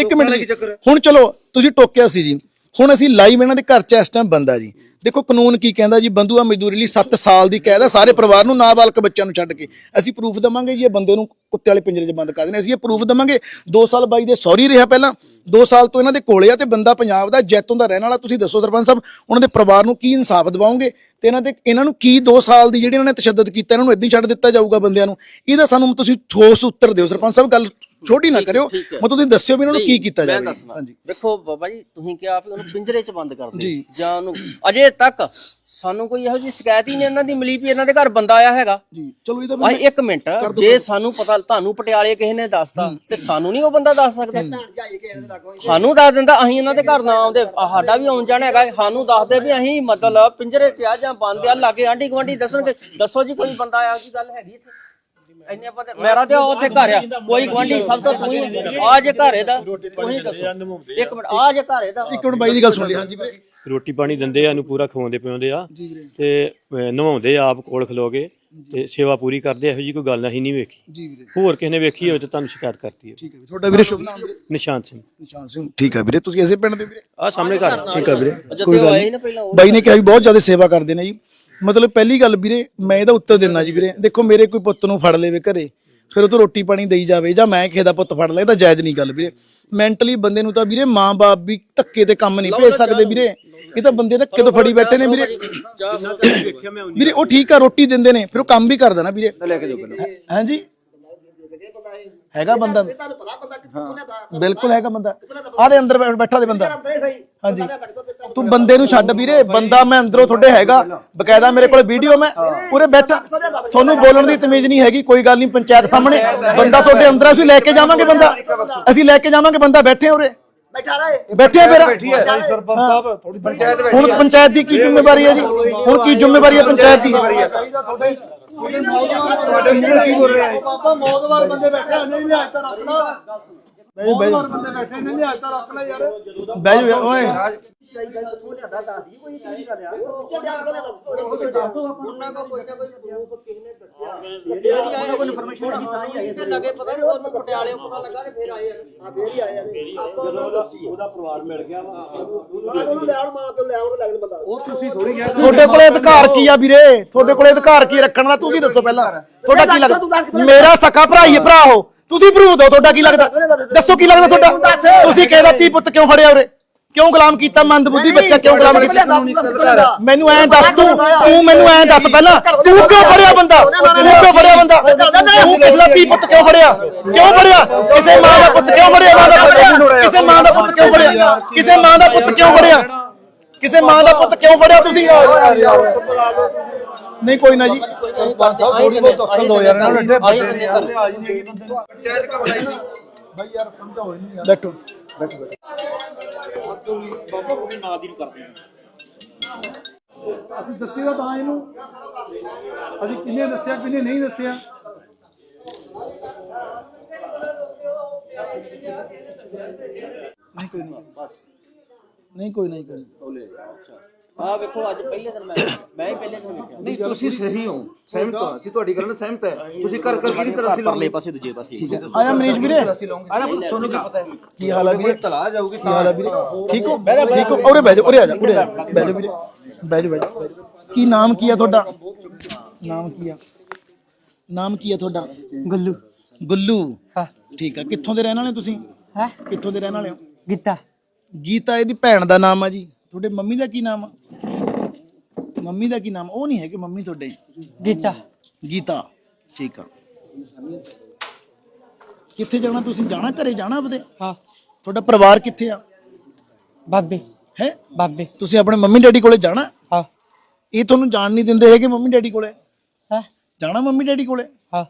ਇੱਕ ਮਿੰਟ। ਹੁਣ ਚਲੋ ਤੁਸੀਂ ਟੋਕਿਆ ਸੀ ਜੀ। ਹੁਣ ਅਸੀਂ ਲਾਈਵ ਇਹਨਾਂ ਦੇ ਘਰ ਚ ਇਸ ਟਾਈਮ ਬੰਦਾ ਜੀ। ਦੇਖੋ ਕਾਨੂੰਨ ਕੀ ਕਹਿੰਦਾ ਜੀ ਬੰਦੂਆ ਮਜ਼ਦੂਰੀ ਲਈ 7 ਸਾਲ ਦੀ ਕੈਦ ਹੈ ਸਾਰੇ ਪਰਿਵਾਰ ਨੂੰ ਨਾਬਾਲਗ ਬੱਚਿਆਂ ਨੂੰ ਛੱਡ ਕੇ। ਅਸੀਂ ਪ੍ਰੂਫ ਦਵਾਂਗੇ ਜੀ, ਇਹ ਬੰਦੇ ਨੂੰ ਕੁੱਤੇ ਵਾਲੇ ਪਿੰਜਰੇ 'ਚ ਬੰਦ ਕਰ ਦੇਣੇ। ਅਸੀਂ ਇਹ ਪ੍ਰੂਫ ਦਵਾਂਗੇ। 2 ਸਾਲ ਬਾਈ ਦੇ ਸੌਰੀ ਰਿਹਾ ਪਹਿਲਾਂ। 2 ਸਾਲ ਤੋਂ ਇਹਨਾਂ ਦੇ ਕੋਲੇ ਆ ਤੇ ਬੰਦਾ ਪੰਜਾਬ ਦਾ, ਜੈਤੋਂ ਦਾ ਰਹਿਣ ਵਾਲਾ, ਤੁਸੀਂ ਦੱਸੋ ਸਰਪੰਚ ਸਾਹਿਬ, ਉਹਨਾਂ ਦੇ ਪਰਿਵਾਰ ਨੂੰ ਕੀ ਇਨਸਾਫ ਦਿਵਾਓਗੇ? ਤੇ ਇਹਨਾਂ ਦੇ, ਇਹਨਾਂ ਨੂੰ ਕੀ 2 ਸਾਲ ਦੀ ਜਿਹੜੀ ਇਹਨਾਂ ਨੇ ਤਸ਼ੱਦਦ ਕੀਤਾ, ਇਹਨਾਂ ਨੂੰ ਇਦਾਂ ਹੀ ਛੱਡ ਦਿੱਤਾ ਜਾਊਗਾ ਬੰਦਿਆਂ ਨੂੰ? ਇਹਦਾ ਸਾਨੂੰ ਤੁਸੀਂ ਠੋਸ ਉੱਤਰ ਦਿਓ ਸਰਪੰਚ ਸਾਹਿਬ, ਗੱਲ ਛੋਟੀ ਨਾ ਕਰਿਓ। ਮਤਲਬ ਤੁਸੀਂ ਦੱਸਿਓ ਵੀ ਇਹਨਾਂ ਨੂੰ ਕੀ ਕੀਤਾ ਜਾਵੇ। ਦੱਸਣਾ ਦੇਖੋ ਬਾਬਾ ਜੀ ਤੁਸੀਂ ਕਿਹਾ ਵੀ ਉਹਨੂੰ ਪਿੰਜਰੇ 'ਚ ਬੰਦ ਕਰ ਜੀ। ਦਿਓ। ਜਾਂ। ਉਹਨੂੰ ਅਜੇ ਤੱਕ ਸਾਨੂੰ ਕੋਈ ਇਹੋ ਜਿਹੀ ਸ਼ਿਕਾਇਤ ਹੀ ਨਹੀਂ ਇਹਨਾਂ ਦੀ ਮਿਲੀ ਵੀ ਇਹਨਾਂ ਦੇ ਘਰ ਬੰਦਾ ਆਇਆ ਹੈਗਾ। ਜੀ ਚਲੋ ਇਹਦਾ ਭਾਈ ਇੱਕ ਮਿੰਟ। ਜੇ ਸਾਨੂੰ ਪਤਾ ਤੁਹਾਨੂੰ ਪਟਿਆਲੇ ਕਿਸੇ ਨੇ ਦੱਸਤਾ ਤੇ ਸਾਨੂੰ ਨਹੀਂ ਉਹ ਬੰਦਾ ਦੱਸ ਸਕਦਾ। ਸਾਨੂੰ ਦੱਸ ਦਿੰਦਾ ਅਸੀਂ ਇਹਨਾਂ ਦੇ ਘਰ ਨਾ ਆਉਂਦੇ। ਸਾਡਾ ਵੀ ਆਉਣ ਜਾਣਾ ਹੈਗਾ। ਸਾਨੂੰ ਦੱਸਦੇ ਵੀ ਅਸੀਂ ਮਤਲਬ ਪਿੰਜਰੇ 'ਚ ਆ ਜਾਂ ਬੰਦ ਆ ਲਾਗੇ ਆਂਢੀ ਗੁਆਂਢੀ ਦੱਸਣਗੇ। ਦੱਸੋ ਜੀ ਕੋਈ ਬੰਦਾ ਆਇਆ ਕੀ ਗੱਲ ਹੈਗੀ ਇੱਥੇ? ਇੰਨੇ ਪਤਾ ਮੇਰਾ ਤੇ ਉੱਥੇ ਘਰ ਆ। ਕੋਈ ਗੁਆਂਢੀ ਸਭ ਤੋਂ ਤੂੰ ਹੀ ਆ। ਜੇ ਘਰ ਇਹਦਾ ਤੁਸੀਂ ਦੱਸੋ। ਇੱਕ ਮਿੰਟ ਆ ਜੇ ਘਰ ਇਹਦਾ। ਇੱਕ ਮਿੰਟ ਬਾਈ ਦੀ ਗੱਲ ਸੁਣ ਲਈ ਹਾਂਜੀ ਵੀਰੇ ਰੋਟੀ ਪਾਣੀ ਦਿੰਦੇ ਆ ਇਹਨੂੰ ਪੂਰਾ ਖਵਾਉਂਦੇ ਪਿਆਉਂਦੇ ਆ। ਤੇ ਨਵਾਉਂਦੇ ਆ ਆਪ ਕੋਲ ਖਲੋ ਕੇ। ਤੇ ਸੇਵਾ ਪੂਰੀ ਕਰਦੇ ਇਹੋ ਜੀ ਕੋਈ ਗੱਲ ਅਸੀਂ ਨਹੀਂ ਵੇਖੀ। ਜੀ ਵੀਰੇ। ਹੋਰ ਕਿਸੇ ਨੇ ਵੇਖੀ ਹੋਵੇ ਤਾਂ ਤੁਹਾਨੂੰ ਸ਼ਿਕਾਇਤ ਕਰਤੀ ਹੈ ਠੀਕ ਹੈ ਵੀਰੇ। ਤੁਹਾਡਾ ਵੀਰੇ ਸ਼ੁਭ ਨਾਮ ਨਿਸ਼ਾਨ ਸਿੰਘ। ਨਿਸ਼ਾਨ ਸਿੰਘ। ਠੀਕ ਹੈ ਵੀਰੇ ਤੁਸੀਂ ਇਸੇ ਪਿੰਡ ਦੇ ਵੀਰੇ? ਆ ਸਾਹਮਣੇ ਘਰ ਠੀਕ ਹੈ ਵੀਰੇ। ਕੋਈ ਗੱਲ ਨਾ ਬਾਈ ਨੇ ਕਿਹਾ ਵੀ ਬਹੁਤ ਜ਼ਿਆਦਾ ਸੇਵਾ ਕਰਦੇ ਨੇ ਜੀ। ਮਤਲਬ ਪਹਿਲੀ ਗੱਲ ਵੀਰੇ ਮੈਂ ਇਹਦਾ ਉੱਤਰ ਦਿੰਨਾ ਜੀ ਵੀਰੇ। ਦੇਖੋ ਮੇਰੇ ਕੋਈ ਪੁੱਤ ਨੂੰ ਫੜ ਲੇਵੇ ਘਰੇ ਫਿਰ ਉਹ ਤੋਂ ਰੋਟੀ ਪਾਣੀ ਦੇਈ ਜਾਵੇ ਜਾਂ ਮੈਂ ਕਿਸੇ ਦਾ ਪੁੱਤ ਫੜ ਲਾਂ ਇਹ ਤਾਂ ਜਾਇਜ਼ ਨਹੀਂ ਗੱਲ ਵੀਰੇ। ਮੈਂਟਲੀ ਬੰਦੇ ਨੂੰ ਤਾਂ ਵੀਰੇ ਮਾਂ-ਬਾਪ ਵੀ ਧੱਕੇ ਤੇ ਕੰਮ ਨਹੀਂ ਭੇਜ ਸਕਦੇ ਵੀਰੇ। ਇਹ ਤਾਂ ਬੰਦੇ ਧੱਕੇ ਤੋਂ ਫੜੀ ਬੈਠੇ ਨੇ ਵੀਰੇ। ਵੀਰੇ ਉਹ ਠੀਕ ਆ ਰੋਟੀ ਦਿੰਦੇ ਨੇ ਫਿਰ ਉਹ ਕੰਮ ਵੀ ਕਰਦਾ ਨਾ ਵੀਰੇ। ਲੈ ਕੇ ਦਿਓ ਹਾਂਜੀ? ਹੈਗਾ ਬੰਦਾ। ਬਿਲਕੁਲ ਹੈਗਾ ਬੰਦਾ। ਆਦੇ ਅੰਦਰ ਬੈਠਾ ਦੇ ਬੰਦਾ। ਹਾਂਜੀ ਤੂੰ ਬੰਦੇ ਨੂੰ ਛੱਡ ਵੀਰੇ ਬੰਦਾ ਮੈਂ ਅੰਦਰੋਂ ਤੁਹਾਡੇ ਹੈਗਾ ਬਕਾਇਦਾ ਮੇਰੇ ਕੋਲ ਵੀਡੀਓ ਮੈਂ ਪੂਰੇ ਬੈਠਾ ਤੁਹਾਨੂੰ ਬੋਲਣ ਦੀ ਤਮੀਜ਼ ਨਹੀਂ ਹੈਗੀ ਕੋਈ ਗੱਲ ਨਹੀਂ ਪੰਚਾਇਤ ਸਾਹਮਣੇ ਬੰਦਾ ਤੁਹਾਡੇ ਅੰਦਰ ਅਸੀਂ ਲੈ ਕੇ ਜਾਵਾਂਗੇ ਬੰਦਾ ਅਸੀਂ ਲੈ ਕੇ ਜਾਵਾਂਗੇ ਬੰਦਾ ਬੈਠੇ ਆ ਉਰੇ ਬੈਠਾ ਰਹੇ ਬੈਠੇ ਆ ਮੇਰਾ ਸਰਪੰਚ ਸਾਹਿਬ ਥੋੜੀ ਪੰਚਾਇਤ ਹੁਣ ਪੰਚਾਇਤ ਦੀ ਕੀ ਜ਼ਿੰਮੇਵਾਰੀ ਹੈ ਜੀ ਹੁਣ ਕੀ ਜ਼ਿੰਮੇਵਾਰੀ ਹੈ ਪੰਚਾਇਤ ਦੀ ਤੁਹਾਡੇ ਤੁਹਾਡੇ ਮੂੰਹ ਕੀ ਬੋਲ ਰਿਹਾ ਬਾਬਾ ਮੌਤਵਾਰ ਬੰਦੇ ਬੈਠੇ ਆ, ਨਹੀਂ ਲਿਆ ਤਾਂ ਰੱਖ ਬੰਦੇ ਬੈਠੇ ਨਹੀਂ ਲਿਆ ਤਾਂ ਰੱਖ ਲੈ ਯਾਰ। ਬਹਿ ਜਾ ਯਾਰ, ਓਏ ਲੱਗੇ ਪਤਾ ਨਹੀਂ ਉਹ ਪਟਿਆਲੇ ਪਤਾ ਲੱਗਾ ਤੇ ਫਿਰ ਆਏ ਉਹਨੂੰ ਲੈ ਆਉਣ ਮਾਂ ਪਿਓ ਲੈ ਆਉਣ ਲੱਗਣ ਬੰਦਾ। ਤੁਹਾਡੇ ਕੋਲੇ ਅਧਿਕਾਰ ਕੀ ਆ ਵੀਰੇ? ਤੁਹਾਡੇ ਕੋਲੇ ਅਧਿਕਾਰ ਕੀ ਰੱਖਣ ਦਾ? ਤੁਸੀਂ ਦੱਸੋ ਪਹਿਲਾਂ। ਤੁਹਾਡਾ ਕੀ ਲੱਗਦਾ ਮੇਰਾ ਸਕਾ ਭਰਾ ਹੀ ਹੈ ਭਰਾ ਹੋ ਤੁਸੀਂ ਪ੍ਰੂਵ ਦਿਓ ਤੁਹਾਡਾ ਕੀ ਲੱਗਦਾ? ਦੱਸੋ ਕੀ ਲੱਗਦਾ ਤੁਹਾਡਾ? ਤੁਸੀਂ ਕਿਹਦਾ ਧੀ ਪੁੱਤ ਕਿਉਂ ਫੜਿਆ ਉਰੇ? ਕਿਉਂ ਗੁਲਾਮ ਕੀਤਾ? ਮੰਦਬੁੱਧੀ ਬੱਚਾ ਕਿਉਂ ਗੁਲਾਮ ਕੀਤਾ? ਮੈਨੂੰ ਐਂ ਦੱਸ ਤੂੰ ਤੂੰ ਮੈਨੂੰ ਐਂ ਦੱਸ ਪਹਿਲਾਂ। ਤੂੰ ਕਿਉਂ ਫੜਿਆ ਬੰਦਾ? ਤੂੰ ਕਿਉਂ ਫੜਿਆ ਬੰਦਾ? ਤੂੰ ਕਿਸ ਦਾ ਧੀ ਪੁੱਤ ਕਿਉਂ ਫੜਿਆ? ਕਿਉਂ ਫੜਿਆ? ਕਿਸੇ ਮਾਂ ਦਾ ਪੁੱਤ ਕਿਉਂ ਫੜਿਆ? ਮਾਂ ਦਾ ਪੁੱਤ ਕਿਸੇ ਮਾਂ ਦਾ ਪੁੱਤ ਕਿਉਂ ਫੜਿਆ? ਕਿਸੇ ਮਾਂ ਦਾ ਪੁੱਤ ਕਿਉਂ ਫੜਿਆ? ਕਿਸੇ ਮਾਂ ਦਾ ਪੁੱਤ ਕਿਉਂ ਫੜਿਆ ਤੁਸੀਂ? ਨਹੀਂ ਕੋਈ ਨਾ ਜੀ। ਪੰਜ ਸਾਹਿਬ ਥੋੜੀ ਬਹੁਤ ਅਕਲ ਦੋ ਯਾਰ ਇਹਨਾਂ ਨੂੰ ਬੈਠੋ ਬੈਠੋ ਬੈਠੋ ਅਸੀਂ ਦੱਸਿਆ ਤਾਂ ਇਹਨੂੰ। ਅਸੀਂ ਕਿੰਨੇ ਦੱਸਿਆ ਕਿੰਨੇ ਨਹੀਂ ਦੱਸਿਆ। ਨਹੀਂ ਕੋਈ ਨਹੀਂ। ਕੋਈ ਆ ਵੇਖੋ ਅੱਜ ਪਹਿਲੇ ਦਿਨ ਮੈਂ ਮੈਂ ਹੀ ਪਹਿਲੇ ਦਿਨ ਵੇਖਿਆ। ਨਹੀਂ ਤੁਸੀਂ ਸਹੀ ਹੋ। ਸਹਿਮਤ ਹਾਂ। ਅਸੀਂ ਤੁਹਾਡੀ ਗੱਲ ਨਾਲ ਸਹਿਮਤ ਹੈ। ਤੁਸੀਂ ਕਰ ਕਰ ਕਿਹਦੀ ਤਰ੍ਹਾਂ ਸੀ ਪਰਲੇ ਪਾਸੇ ਦੂਜੇ ਪਾਸੇ। ਆਇਆ ਮਨੀਸ਼ ਵੀਰੇ? ਤੁਹਾਨੂੰ ਕੀ ਪਤਾ ਹੈ? ਕੀ ਹਾਲ ਹੈ ਵੀਰੇ? ਤਲਾ ਜਾਊਗੀ ਕੀ ਹਾਲ ਹੈ ਵੀਰੇ? ਠੀਕ ਹੋ? ਠੀਕ ਹੋ? ਉਰੇ ਬਹਿ ਜਾ ਉਰੇ ਆ ਜਾ ਉਰੇ ਆ ਜਾ। ਬਹਿ ਜਾ ਵੀਰੇ ਬਹਿ ਜਾ ਬਹਿ ਜਾ। ਕੀ ਨਾਮ ਕੀ ਹੈ ਤੁਹਾਡਾ? ਨਾਮ ਕੀ ਆ? ਨਾਮ ਕੀ ਹੈ ਤੁਹਾਡਾ? ਗੁੱਲੂ। ਗੁੱਲੂ। ਹਾਂ। ਠੀਕ ਆ। ਕਿੱਥੋਂ ਦੇ ਰਹਿਣ ਵਾਲੇ ਤੁਸੀਂ? ਹੈ? ਕਿੱਥੋਂ ਦੇ ਰਹਿਣ ਵਾਲੇ ਹੋ? ਗੀਤਾ। ਗੀਤਾ ਇਹਦੀ ਭੈਣ ਦਾ ਨਾਮ ਆ ਜੀ। ਤੁਹਾਡੇ ਮੰਮੀ ਦਾ ਕੀ ਨਾਮ ਆ? ਮੰਮੀ ਦਾ ਕੀ ਨਾਮ? ਉਹ ਨਹੀਂ ਹੈ ਕਿ ਮੰਮੀ ਤੁਹਾਡੇ। ਗੀਤਾ। ਗੀਤਾ। ਠੀਕ ਆ। ਕਿੱਥੇ ਜਾਣਾ ਤੁਸੀਂ? ਜਾਣਾ ਘਰੇ? ਜਾਣਾ ਆਪਦੇ? ਹਾਂ। ਤੁਹਾਡਾ ਪਰਿਵਾਰ ਕਿੱਥੇ ਆ? ਬਾਬੇ। ਹੈ? ਬਾਬੇ। ਤੁਸੀਂ ਆਪਣੇ ਮੰਮੀ ਡੈਡੀ ਕੋਲੇ ਜਾਣਾ? ਹਾਂ। ਇਹ ਤੁਹਾਨੂੰ ਜਾਣ ਨਹੀਂ ਦਿੰਦੇ ਹੈਗੇ ਮੰਮੀ ਡੈਡੀ ਕੋਲੇ? ਹੈ। ਜਾਣਾ ਮੰਮੀ ਡੈਡੀ ਕੋਲੇ? ਹਾਂ।